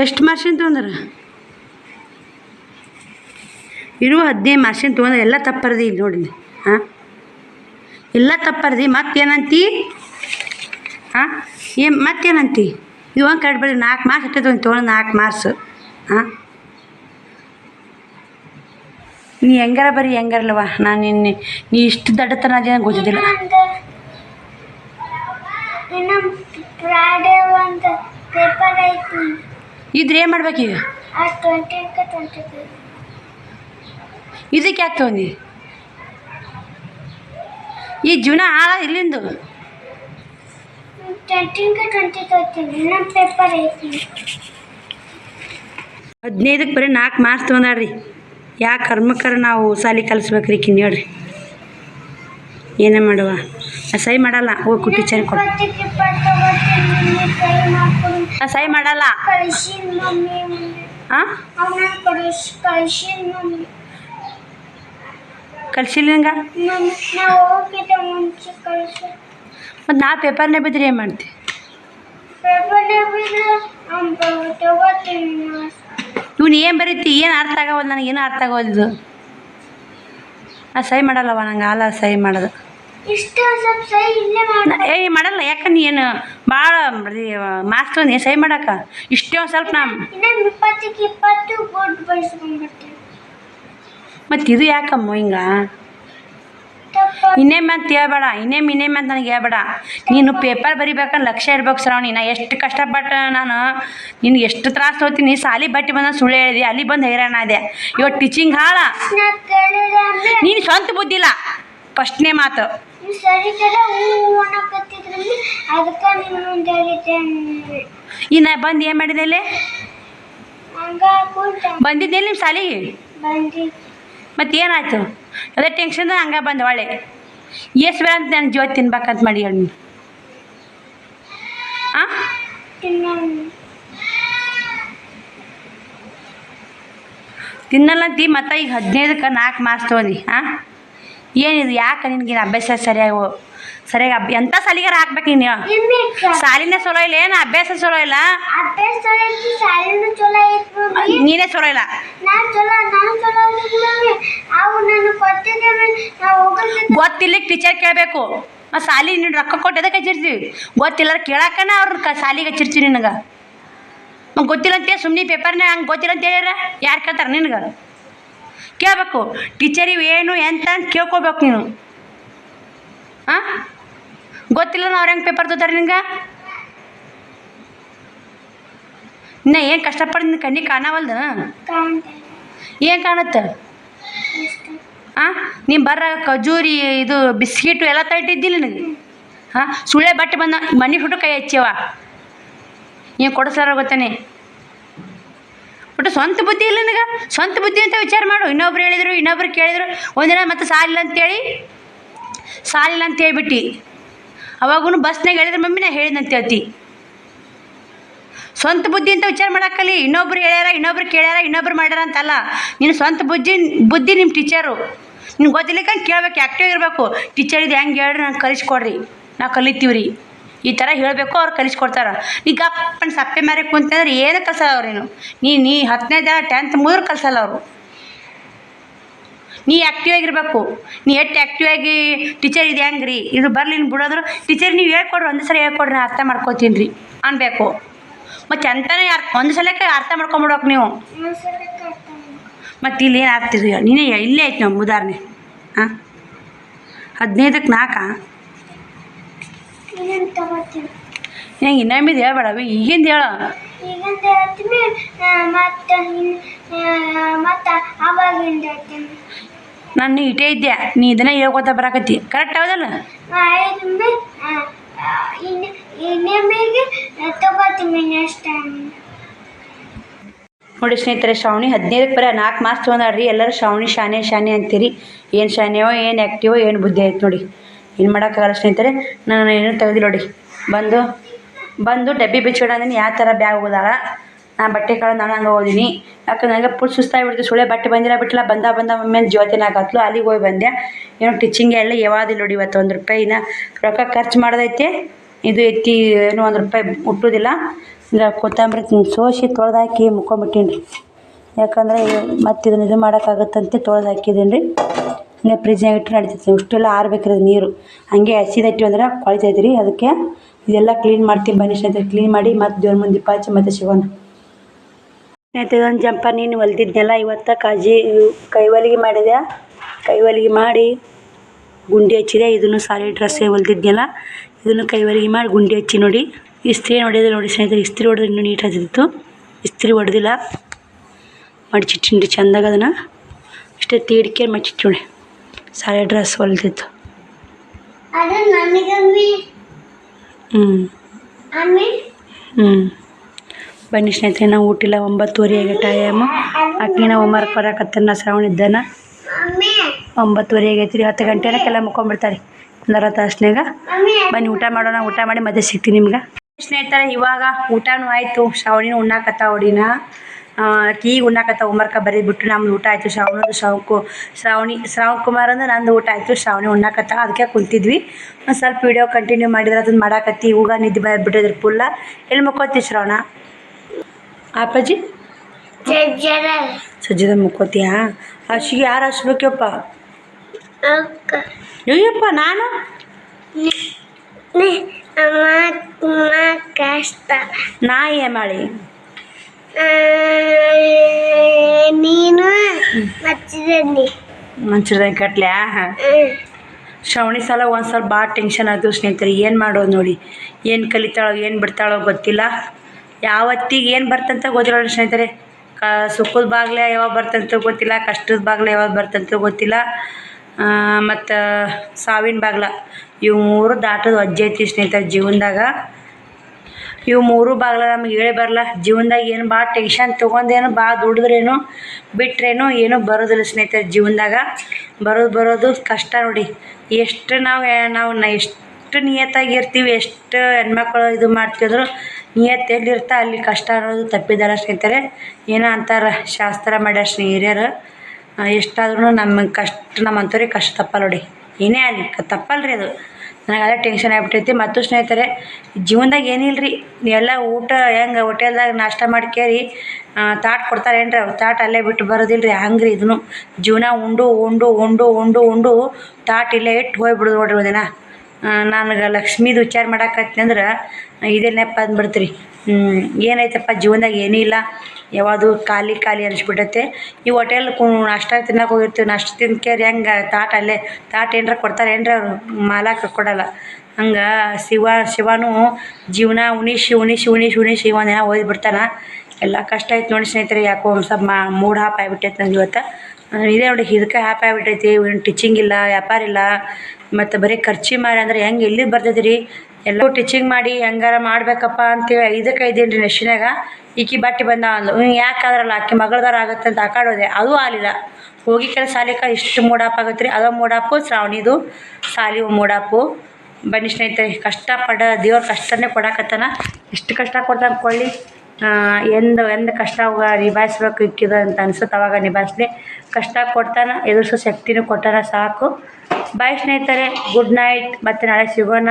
ಎಷ್ಟು ಮಾರ್ಸಿನ ತೊಗೊಂಡ್ರ? ಇರುವ ಹದಿನೈದು ಮಾರ್ಸಿನ ತೊಗೊಂಡ್ರೆ ಎಲ್ಲ ತಪ್ಪರದಿ ಇಲ್ಲಿ ನೋಡಿ ಹಾಂ? ಇಲ್ಲ ತಪ್ಪರ್ದಿ ಮತ್ತೇನಂತಿ? ಹಾಂ? ಏನು ಮತ್ತೇನಂತಿ? ಇವಾಗ ಬರೀ ನಾಲ್ಕು ಮಾರ್ಕ್ಸ್ ಇಟ್ಟಿದ್ವಿ ಒಂದು ತೊಗೊಂಡು ನಾಲ್ಕು ಮಾರ್ಕ್ಸ್. ಹಾಂ? ನೀ ಹೆಂಗಾರ ಬರೀ ಹೆಂಗಾರಲ್ವ? ನಾನು ನಿನ್ನೆ ನೀ ಇಷ್ಟು ದಡ್ಡತನ ಅದೇ ನಂಗೆ ಗೊತ್ತಿದ್ದಿಲ್ಲ. ಇದ್ರೆ ಏನು ಮಾಡ್ಬೇಕೀಗ ಇದಕ್ಕೆ ಯಾಕೆ ತೊಗೊಂಡಿ ಈ ಜೀವನ ಹಾಳ ಇಲ್ಲಿಂದು. ಹದಿನೈದಕ್ಕೆ ಬರೀ ನಾಲ್ಕು ಮಾರ್ಕ್ಸ್ ತೊಗೊಂಡ್ರಿ ಯಾ ಕರ್ಮಕ್ಕರ ನಾವು ಸಾಲಿ ಕಲಿಸ್ಬೇಕ್ರಿ ಕಿನ್ ಹೇಳ್ರಿ. ಏನೇ ಮಾಡುವ. ಸೈ ಮಾಡಲ್ಲ. ಹೋಗಿ ಕುಟ್ಟಿ ಚೆನ್ನಾಗಿ ಕೊಡು. ಸೈ ಮಾಡಲ್ಲ. ಹಾಂ ಅವನ ಕಳಿಸಿ ಕಳಿಸಿನ ಮಮ್ಮಿ ಕಲ್ಸಿಲ್ಲ ನಂಗೆ ಮಮ್ಮಿ ನಾವು ಹೋಗಿದ್ದ ಮುಂಚೆ ಕಳಿಸಿ. ಮತ್ತು ನಾ ಪೇಪರ್ನೇ ಬಿದ್ದರೆ ಏನು ಮಾಡ್ತಿ? ನಾನು ಇವ್ನು ಏನು ಬರೀತಿ ಏನು ಅರ್ಥ ಆಗವಲ್ಲ ನನಗೇನು ಅರ್ಥ ಆಗೋದು ನಾ ಸಹಿ ಮಾಡಲ್ಲವ ನಂಗೆ ಆಲ ಸಹಿ ಮಾಡೋದು. ನಾ ಏಯ್ ಮಾಡಲ್ಲ ಯಾಕೆ ನೀ ಏನು ಭಾಳ ಮಾಸ್ಟರ್ ಸೈ ಸಹಿ ಮಾಡಕ್ಕ ಇಷ್ಟೇ ಒಂದು ಸ್ವಲ್ಪ ನಾ ಮತ್ತು ಇದು ಯಾಕಮ್ಮ ಹಿಂಗೆ? ಇನ್ನೇಮ್ ಅಂತ ಹೇಳ್ಬೇಡ ಇನ್ನೇಮ್ ಇನ್ನೇಮ್ ಅಂತ ನನಗೆ ಹೇಳ್ಬೇಡ. ನೀನು ಪೇಪರ್ ಬರಿಬೇಕಂದ್ರೆ ಲಕ್ಷ್ಯ ಇರ್ಬೇಕು ಸರ್ ನಾ ಎಷ್ಟು ಕಷ್ಟಪಟ್ಟು ನಾನು, ನಿನ್ಗೆ ಎಷ್ಟು ತ್ರಾಸ ಹೋಗ್ತೀನಿ ಸಾಲಿ ಬಟ್ಟೆ ಬಂದ ಸುಳ್ಳು ಹೇಳಿದೆ, ಅಲ್ಲಿ ಬಂದು ಹೈರಾಣ ಇದೆ ಇವತ್ತು ಟೀಚಿಂಗ್ ಹಾಳ. ನೀನು ಸ್ವಂತ ಬುದ್ಧಿಲ್ಲ ಫಸ್ಟ್ನೇ ಮಾತು. ಇನ್ನ. ಬಂದು ಏನು ಮಾಡಿದೆ ಇಲ್ಲಿ? ಬಂದಿದ್ದೆ ನಿಮ್ಮ ಸಾಲಿಗೆ? ಬಂದಿ ಮತ್ತು ಏನಾಯ್ತು ಅದೇ ಟೆನ್ಷನ್ ಹಂಗೆ ಬಂದು, ಒಳ್ಳೆ. ಎಷ್ಟು ಬೇಡ ಅಂತ ನಾನು ಜೀವ ತಿನ್ಬೇಕಂತ ಮಾಡಿ ಹೇಳಿ ಹಾಂ ತಿನ್ನಲ್ಲಂತಿ ಮತ್ತು ಈಗ ಹದಿನೈದಕ್ಕೆ ನಾಲ್ಕು ಮಾರ್ಕ್ಸ್ ತೊಗೊಂಡು ಹಾಂ ಏನಿದು, ಯಾಕೆ ನಿನಗೆ ಅಭ್ಯಾಸ ಸರಿಯಾಗಿ ಸರಿಯಾಗಿ ಎಂತ ಎಂಥ ಸಾಲಿಗಾರ ಹಾಕ್ಬೇಕು ನೀನು? ಸಾಲಿನ ಚಲೋ ಇಲ್ಲ ಏನು ಅಭ್ಯಾಸ ಚಲೋ ಇಲ್ಲ? ನೀನೇ ಚಲೋ ಇಲ್ಲ? ಗೊತ್ತಿಲ್ಲ ಟೀಚರ್ ಕೇಳಬೇಕು. ಮತ್ತು ಸಾಲಿ ನೀನು ರೊಕ್ಕ ಕೊಟ್ಟು ಎದಕ್ಕೆ ಹಚ್ಚಿರ್ತೀವಿ? ಗೊತ್ತಿಲ್ಲ ಕೇಳಕ್ಕನ ಅವ್ರ ಕ ಸಾಲಿಗೆ ಹಚ್ಚಿರ್ತೀವಿ ನಿನಗೆ. ಮತ್ತೆ ಗೊತ್ತಿಲ್ಲ ಅಂತ ಸುಮ್ಮನೆ ಪೇಪರ್ನೇ ಹಂಗೆ ಗೊತ್ತಿಲ್ಲ ಅಂತ ಹೇಳ್ಯಾರ? ಯಾರು ಕೇಳ್ತಾರೆ ನಿನಗೆ? ಕೇಳಬೇಕು. ಟೀಚರ್ ಇವು ಏನು ಎಂತ ಅಂತ ಕೇಳ್ಕೋಬೇಕು ನೀನು. ಹಾಂ ಗೊತ್ತಿಲ್ಲ ಅವ್ರು ಹೆಂಗೆ ಪೇಪರ್ ತೋತಾರೆ ನಿಂಗೆ? ಇನ್ನ ಏನು ಕಷ್ಟಪಟ್ಟು ನಿನ್ನ ಕಣ್ಣಿಗೆ ಕಾಣವಲ್ದು? ಏನು ಕಾಣುತ್ತೆ? ಹಾಂ ನೀನು ಬರ್ರ ಖಜೂರಿ ಇದು ಬಿಸ್ಕಿಟು ಎಲ್ಲ ತಟ್ಟಿದ್ದಿಲ್ಲ ನಿನಗೆ? ಹಾಂ ಸುಳ್ಳೆ ಬಟ್ಟೆ ಬಂದ ಮನೆ ಹುಟ್ಟು ಕೈ ಹಚ್ಚಿವ ಏನು ಕೊಡಿಸ್ಲಾರ ಗೊತ್ತಾನೆ ಒಟ್ಟು ಸ್ವಂತ ಬುದ್ಧಿ ಇಲ್ಲ ನಿನಗೆ? ಸ್ವಂತ ಬುದ್ಧಿ ಅಂತ ವಿಚಾರ ಮಾಡು. ಇನ್ನೊಬ್ರು ಹೇಳಿದ್ರು ಇನ್ನೊಬ್ರು ಕೇಳಿದ್ರು. ಒಂದಿನ ಮತ್ತೆ ಸಾಲಿಲ್ಲ ಅಂತೇಳಿ? ಸಾಲಿಲ್ಲ ಅಂತ ಹೇಳ್ಬಿಟ್ಟು. ಅವಾಗೂ ಬಸ್ನಾಗ ಹೇಳಿದ್ರೆ, ಮಮ್ಮಿ, ನಾ ಹೇಳಿದಂತ ಹೇಳ್ತಿ ಸ್ವಂತ ಬುದ್ಧಿ ಅಂತ ವಿಚಾರ ಮಾಡಕ್ಕಲ್ಲಿ ಇನ್ನೊಬ್ರು ಹೇಳ್ಯಾರ, ಇನ್ನೊಬ್ರು ಕೇಳ್ಯಾರ, ಇನ್ನೊಬ್ರು ಮಾಡ್ಯಾರ ಅಂತಲ್ಲ. ನೀನು ಸ್ವಂತ ಬುದ್ಧಿ ಬುದ್ಧಿ ನಿಮ್ಮ ಟೀಚರು ನಿಮ್ಗೆ ಗೊತ್ತಿಲ್ಲಕಂತ ಕೇಳ್ಬೇಕು ಆ್ಯಕ್ಟಿವ್ ಇರಬೇಕು. ಟೀಚರ್ ಇದು ಹೆಂಗೆ ಹೇಳ್ರಿ, ನಂಗೆ ಕಲಿಸ್ಕೊಡ್ರಿ. ನಾವು ಕಲಿತೀವಿ ರೀ ಈ ಥರ ಹೇಳಬೇಕು, ಅವ್ರು ಕಲಿಸ್ಕೊಡ್ತಾರೆ. ನೀ ಗಪ್ಪನ ಸಪ್ಪೆ ಮಾರಿ ಕುಂತಂದ್ರೆ ಏನು ಕಲ್ಸಲ್ಲ ಅವ್ರೇನು ನೀ ನೀ ಹತ್ತನೇದ ಟೆಂತ್ ಮುಗಿದ್ರೆ ಕಲ್ಸಲ್ಲ ಅವರು. ನೀ ಆ್ಯಕ್ಟಿವ್ ಆಗಿರಬೇಕು. ನೀ ಎಷ್ಟು ಆ್ಯಕ್ಟಿವ್ ಆಗಿ ಟೀಚರ್ ಇದು ಹೆಂಗೆ ರೀ ಇದು ಬರಲಿ ನೀನು ಬಿಡೋದ್ರು ಟೀಚರ್ ನೀವು ಹೇಳ್ಕೊಡ್ರಿ ಒಂದು ಸಲ ಹೇಳ್ಕೊಡ್ರಿ ನಾ ಅರ್ಥ ಮಾಡ್ಕೋತೀನಿ ರೀ ಅನ್ಬೇಕು. ಮತ್ತು ಎಂತನೇ ಅರ್ಥ ಒಂದು ಸಲಕ್ಕೆ ಅರ್ಥ ಮಾಡ್ಕೊಂಬಿಡೋಕೆ ನೀವು. ಮತ್ತು ಇಲ್ಲಿ ಏನು ಆಗ್ತಿದ್ರಿ ನೀನೇ ಇಲ್ಲೇ ಐತಿ ನಮ್ಮ ಉದಾಹರಣೆ. ಹಾಂ ಹದಿನೈದಕ್ಕೆ ನಾಲ್ಕಾ ಹೇಳ್ಬೇಡ ಇನ್ನೊಮ್ಮಿದು ಹೇಳ್ಬೇಡವಿ ಈಗಿಂದ ಹೇಳ ಈಗಂತ ಹೇಳ್ತೀನಿ ಮತ್ತು ಮತ್ತು ಅವಾಗಿಂದ ಹೇಳ್ತೀನಿ ನಾನು ಇಟ್ಟೇ ಇದ್ದೆ. ನೀ ಇದನ್ನ ಹೇಳ್ಕೊತ ಬರಾಕತ್ತಿ. ಕರೆಕ್ಟ್ ಹೌದಲ್ಲ? ನೋಡಿ ಸ್ನೇಹಿತರೆ ಶ್ರಾವಣಿ ಹದಿನೈದಕ್ಕೆ ಬರೀ ನಾಲ್ಕು ಮಾರ್ಕ್ಸ್ ತೊಗೊಂಡ್ರಿ ಎಲ್ಲರೂ ಶ್ರಾವಣಿ ಶಾನೆ ಶಾನೆ ಅಂತೀರಿ. ಏನು ಶಾನೆಯೋ ಏನು ಆ್ಯಕ್ಟಿವೋ ಏನು ಬುದ್ಧಿ ಆಯ್ತು ನೋಡಿ. ಏನು ಮಾಡೋಕ್ಕಾಗಲ್ಲ ಸ್ನೇಹಿತರೆ ನಾನು ಏನೂ ತೆಗ್ದಿಲ್ಲ ನೋಡಿ. ಬಂದು ಬಂದು ಡಬ್ಬಿ ಬಿಚ್ಚಿಡ ಅಂದ್ರೆ ಯಾವ ಥರ ಬ್ಯಾಗ್ ಹೋದಾಳ ನಾ ಬಟ್ಟೆ ಕಳೆದು ನಾನು ಹಂಗೆ ಹೋದಿನಿ. ಯಾಕಂದ್ರೆ ನನಗೆ ಫುಲ್ ಸುಸ್ತಾಗಿಬಿಡ್ತು. ಸುಳೆ ಬಟ್ಟೆ ಬಂದಿರ ಬಿಟ್ಟಿಲ್ಲ ಬಂದ ಬಂದ ಅಂತ ಜ್ಯೋತಿನ ಹಾಕತ್ಲು ಅಲ್ಲಿಗೆ ಹೋಗಿ ಬಂದೆ. ಏನೋ ಟಿಚಿಂಗ್ ಎಲ್ಲ ಯಾವಾದಿಲ್ಲ ನೋಡಿ ಇವತ್ತು ಒಂದು ರೂಪಾಯಿನ ರೊಕ್ಕ ಖರ್ಚು ಮಾಡೋದೈತೆ. ಇದು ಎತ್ತಿ ಏನೋ ಒಂದು ರೂಪಾಯಿ ಹುಟ್ಟೋದಿಲ್ಲ ಇಲ್ಲ ಕೊತ್ತಂಬರಿ ಸೋಸಿ ತೊಳೆದಾಕಿ ಮುಕ್ಕೊಂಬಿಟ್ಟೀನಿ ರೀ ಯಾಕಂದರೆ ಮತ್ತೆ ಇದನ್ನ ಇದು ಮಾಡೋಕ್ಕಾಗತ್ತಂತೆ ತೊಳೆದು ಹಾಕಿದ್ದೀನಿ ರೀ ಹಂಗೆ ಫ್ರಿಜ್ನಾಗ ಇಟ್ಟು ನಡಿತೈತಿ. ಇಷ್ಟೆಲ್ಲ ಆರ್ಬೇಕ್ರಿ ನೀರು. ಹಂಗೆ ಹಸಿದಟ್ಟು ಅಂದ್ರೆ ಕೊಳಿತೈತೆ ರೀ ಅದಕ್ಕೆ. ಇದೆಲ್ಲ ಕ್ಲೀನ್ ಮಾಡ್ತೀನಿ ಬನ್ನಿ ಸ್ನೇಹಿತರೆ. ಕ್ಲೀನ್ ಮಾಡಿ ಮತ್ತೆ ದೇವ್ರ ಮುಂದೆ ದೀಪ ಮತ್ತೆ ಸಿಗೋಣ. ಸ್ನೇಹಿತರೆ ಒಂದು ಜಂಪರ್ ನೀನು ಹೊಲ್ದಿದ್ನೆಲ್ಲ ಇವತ್ತು ಕಾಜಿ ಕೈವಲಿಗೆ ಮಾಡಿದೆ ಕೈವಲಿಗೆ ಮಾಡಿ ಗುಂಡಿ ಹಚ್ಚಿದೆ. ಇದನ್ನು ಸಾರಿ ಡ್ರೆಸ್ಸೇ ಹೊಲ್ದಿದ್ನೆಲ್ಲ ಇದನ್ನು ಕೈವಲಿಗೆ ಮಾಡಿ ಗುಂಡಿ ಹಚ್ಚಿ ನೋಡಿ. ಇಸ್ತ್ರಿ ಹೊಡೆಯೋದು ನೋಡಿ ಸ್ನೇಹಿತರೆ ಇಸ್ತ್ರಿ ಹೊಡೆದ್ರೆ ಇನ್ನೂ ನೀಟ್ ಆಗ್ತಿತ್ತು. ಇಸ್ತ್ರಿ ಹೊಡೆದಿಲ್ಲ. ಮಡ್ಚಿಟ್ಟಿನಿ ಚಂದಾಗ ಅದನ್ನು. ಇಷ್ಟೇ ತೀಡ್ಕೆ ಮಡಚಿಟ್ಟು ನೋಡಿ ಸಾರಿ ಡ್ರೆಸ್ ಹೊಲ್ದಿತ್ತು. ಹ್ಞೂ ಹ್ಞೂ ಬನ್ನಿ ಸ್ನೇಹಿತರೆ, ನಾವು ಊಟಿಲ್ಲ ಒಂಬತ್ತುವರೆ ಆಗಿ ಟೈಮು ಆಕಿನ ಹೋಮ್ವರ್ಕ್ ಬರಕತ್ತನ ಶ್ರಾವಣ ಇದ್ದಾನ? ಒಂಬತ್ತುವರೆ ಆಗೈತಿ ರೀ ಹತ್ತು ಗಂಟೆನಕ್ಕೆಲ್ಲ ಮುಕ್ಕೊಂಬಿಡ್ತಾರೆ ಒಂದರ ತಾಸ್ನ್ಯಾಗ ಅಮ್ಮಿ ಬನ್ನಿ ಊಟ ಮಾಡೋಣ, ಊಟ ಮಾಡಿ ಮತ್ತೆ ಸಿಗ್ತೀನಿ ನಿಮ್ಗೆ. ಸ್ನೇಹಿತರೆ, ಇವಾಗ ಊಟನೂ ಆಯಿತು. ಶ್ರಾವಣಿನ ಉಣ್ಣಾಕತ್ತ ಅವಡಿನ ಈಗ ಉಣ್ಣಾಕತ್ತ ಹೋಮ್ವರ್ಕ ಬರೀಬಿಟ್ಟು ನಮ್ದು ಊಟ ಆಯಿತು. ಶ್ರಾವಣದು ಶ್ರಾವಕು ಶ್ರಾವಣಿ ಶ್ರಾವಣ್ ಕುಮಾರ್ ಅಂದ್ರೆ ನಂದು ಊಟ ಆಯಿತು. ಶ್ರಾವಣಿ ಉಣ್ಣಾಕತ್ತ ಅದಕ್ಕೆ ಕುಂತಿದ್ವಿ. ಒಂದು ಸ್ವಲ್ಪ ವೀಡಿಯೋ ಕಂಟಿನ್ಯೂ ಮಾಡಿದ್ರೆ ಅದನ್ನ ಮಾಡಾಕತ್ತಿ. ಈಗ ನಿದ್ದೆ ಬಂದ್ಬಿಟ್ಟಿದ್ರೆ ಫುಲ್ಲ ಎಲ್ಲಿ ಮುಕ್ಕೋತಿ ಶ್ರಾವಣ? ಅಪ್ಪಾಜಿ? ಸಜ್ಜದ ಮುಕ್ಕೋತಿಯಾ ಹಸಿಗೆ ಯಾರು ಹಸ್ಬೇಕಪ್ಪ? ಅಯ್ಯಪ್ಪ ನಾನು? ನಾಯಿ ಮಾಡಿ ನೀನು ಮಚ್ಚಿದಲ್ಲಿ. ಕಟ್ಲೆ? ಕಟ್ಲ್ಯಾ ಶ್ರವಣಿ ಸಾಲ ಒಂದು ಸ್ವಲ್ಪ ಭಾಳ ಟೆನ್ಷನ್ ಆಯ್ತು ಸ್ನೇಹಿತರೆ ಏನು ಮಾಡೋದು ನೋಡಿ? ಏನು ಕಲಿತಾಳೋ ಏನು ಬಿಡ್ತಾಳೋ ಗೊತ್ತಿಲ್ಲ. ಯಾವತ್ತಿಗೆ ಏನು ಬರ್ತಂತ ಗೊತ್ತಿಲ್ಲ ಸ್ನೇಹಿತರೆ. ಕ ಸುಖದ ಬಾಗ್ಲೆ ಯಾವಾಗ ಬರ್ತಂತ ಗೊತ್ತಿಲ್ಲ, ಕಷ್ಟದ ಬಾಗ್ಲೆ ಯಾವಾಗ ಬರ್ತಂತ ಗೊತ್ತಿಲ್ಲ. ಮತ್ತು ಸಾವಿನ ಬಾಗ್ಲ. ಇವು ಮೂರು ದಾಟೋದು ಅಜ್ಜೆ ಐತಿ ಸ್ನೇಹಿತರೆ ಜೀವನದಾಗ. ಇವು ಮೂರು ಬಾಗ್ಲ ನಮ್ಗೆ ಹೇಳೇ ಬರಲ್ಲ ಜೀವನದಾಗ ಏನು ಭಾಳ ಟೆನ್ಷನ್ ತೊಗೊಂಡೇನು ಭಾಳ ದುಡಿದ್ರೇನು, ಬಿಟ್ರೇನು ಏನೂ ಬರೋದಿಲ್ಲ ಸ್ನೇಹಿತರೆ ಜೀವನದಾಗ. ಬರೋದು ಬರೋದು ಕಷ್ಟ ನೋಡಿ. ಎಷ್ಟು ನಾವು ನಾವು ಎಷ್ಟು ನಿಯತ್ತಾಗಿರ್ತೀವಿ ಎಷ್ಟು ಹೆಣ್ಮಕ್ಳು ಇದು ಮಾಡ್ತೀವಿ ನಿಯತ್ ಎಲ್ಲಿರ್ತಾ ಅಲ್ಲಿ ಕಷ್ಟ ಅನ್ನೋದು ತಪ್ಪಿದ್ದಾರೆ ಸ್ನೇಹಿತರೆ. ಏನೋ ಅಂತಾರೆ ಶಾಸ್ತ್ರ ಮಾಡ್ಯಾರ ಸ್ನೇ ಹಿರಿಯರು ಎಷ್ಟಾದ್ರೂ ನಮ್ಮ ಕಷ್ಟ ನಮ್ಮಂಥವ್ರಿಗೆ ಕಷ್ಟ ತಪ್ಪಲ್ಲ ನೋಡಿ. ಏನೇ ಆಗಲಿ ತಪ್ಪಲ್ಲ ರೀ ಅದು. ನನಗೆ ಅದೇ ಟೆನ್ಷನ್ ಆಗಿಬಿಟ್ಟೈತಿ. ಮತ್ತು ಸ್ನೇಹಿತರೆ, ಜೀವನದಾಗ ಏನಿಲ್ಲ ರೀ ಎಲ್ಲ ಊಟ ಹೆಂಗೆ? ಹೋಟೆಲ್ದಾಗ ನಾಷ್ಟ ಮಾಡ್ಕೇರಿ ತಾಟ್ ಕೊಡ್ತಾರೆ ರೀ ಅವ್ರು? ತಾಟ್ ಅಲ್ಲೇ ಬಿಟ್ಟು ಬರೋದಿಲ್ಲ ರೀ ಹಂಗೆ ರೀ ಇದನ್ನು ಜೀವನ ಉಂಡು ಉಂಡು ಉಂಡು ಉಂಡು ಉಂಡು. ತಾಟ್ ಇಲ್ಲೇ ಇಟ್ಟು ಹೋಗ್ಬಿಡೋದು ನೋಡಿರಿ ಒಂದಿನ. ನನಗೆ ಲಕ್ಷ್ಮೀದು ವಿಚಾರ ಮಾಡಾಕತ್ನಿ ಅಂದ್ರೆ ಇದೇ ನೆಪ ಅಂದ್ಬಿಡ್ತು ರೀ ಏನೈತಪ್ಪ, ಜೀವನದಾಗ ಏನೂ ಇಲ್ಲ. ಯಾವುದು ಖಾಲಿ ಖಾಲಿ ಅನಿಸ್ಬಿಟ್ಟೈತೆ. ಈ ಹೋಟೆಲ್ ಕು ನಾಷ್ಟ ತಿನ್ನಕ್ಕೆ ಹೋಗಿರ್ತೀವಿ. ನಾಷ್ಟ ತಿನ್ಕೇರಿ ಹೆಂಗೆ? ತಾಟ್ ಅಲ್ಲೇ, ತಾಟ್ ಏನರ ಕೊಡ್ತಾರೆ ಏನರ ಅವರು? ಮಾಲಕ ಕೊಡಲ್ಲ. ಹಂಗೆ ಶಿವ, ಶಿವನೂ ಜೀವನ ಉಣಿಸಿ ಉಣಿಸಿ ಉಣಿಸಿ ಉಣಿಸಿ ಒಂದಿನ ಓದಿ ಬಿಡ್ತಾನೆ. ಎಲ್ಲ ಕಷ್ಟ ಆಯ್ತು ನೋಡಿ ಸ್ನೇಹಿತರೆ, ಯಾಕೋ ಒಂದು ಸ್ವಲ್ಪ ಮಾ ಮೂಡ್ ಹಾಪ್ ಆಗಿಬಿಟ್ಟೈತೆ ನಂಗೆ ಇವತ್ತು. ಇದೇ ನೋಡಿ ಇದಕ್ಕೆ ಹ್ಯಾಪ್ ಆಗ್ಬಿಟ್ಟೈತಿ. ಟೀಚಿಂಗ್ ಇಲ್ಲ, ವ್ಯಾಪಾರ ಇಲ್ಲ. ಮತ್ತು ಬರೀ ಖರ್ಚು ಮಾರಿ ಅಂದ್ರೆ ಹೆಂಗೆ ಎಲ್ಲಿ ಬರ್ತೈತಿ ರೀ ಎಲ್ಲ ಟೀಚಿಂಗ್ ಮಾಡಿ ಹೆಂಗಾರ ಮಾಡ್ಬೇಕಪ್ಪ ಅಂತೇಳಿ ಇದಕ್ಕೆ ಐದೇನು ರೀ ನೆಶಿನಾಗ ಈಕಿ ಬಟ್ಟೆ ಬಂದ ಅಂದ್ಲು ಹ್ಞೂ ಯಾಕಾದ್ರಲ್ಲ ಆಕಿ ಮಗಳದಾರ ಆಗುತ್ತೆ ಅಂತ ಆಕಾಡೋದೆ. ಅದು ಆಗಲಿಲ್ಲ. ಹೋಗಿ ಕೆಲಸ ಸಾಲಿಕ ಇಷ್ಟು ಮೂಡಾಪ್ ಆಗುತ್ತೆ ರೀ ಅದ ಮೂಡಾಪು ಶ್ರಾವಣಿದು. ಸಾಲಿ ಮೂಡಾಪು. ಬನ್ನಿ ಸ್ನೇಹಿತರೆ, ಕಷ್ಟಪಡ ದೇವ್ರ ಕಷ್ಟನೇ ಕೊಡಕತ್ತಾನ. ಎಷ್ಟು ಕಷ್ಟ ಕೊಡ್ತಾನೆ ಕೊಳ್ಳಿ. ಎಂದು ಎಂದು ಕಷ್ಟ ನಿಭಾಯಿಸ್ಬೇಕು ಇಕ್ಕಿದ ಅಂತ ಅನ್ಸುತ್ತೆ, ಅವಾಗ ನಿಭಾಯಿಸ್ಲಿ. ಕಷ್ಟ ಕೊಡ್ತಾನೆ, ಎದುರಿಸೋ ಶಕ್ತಿನೂ ಕೊಟ್ಟಾನ ಸಾಕು. ಬಾಯ್ ಸ್ನೇಹಿತರೆ ಗುಡ್ ನೈಟ್ ಮತ್ತೆ ನಾಳೆ ಸಿಗೋಣ.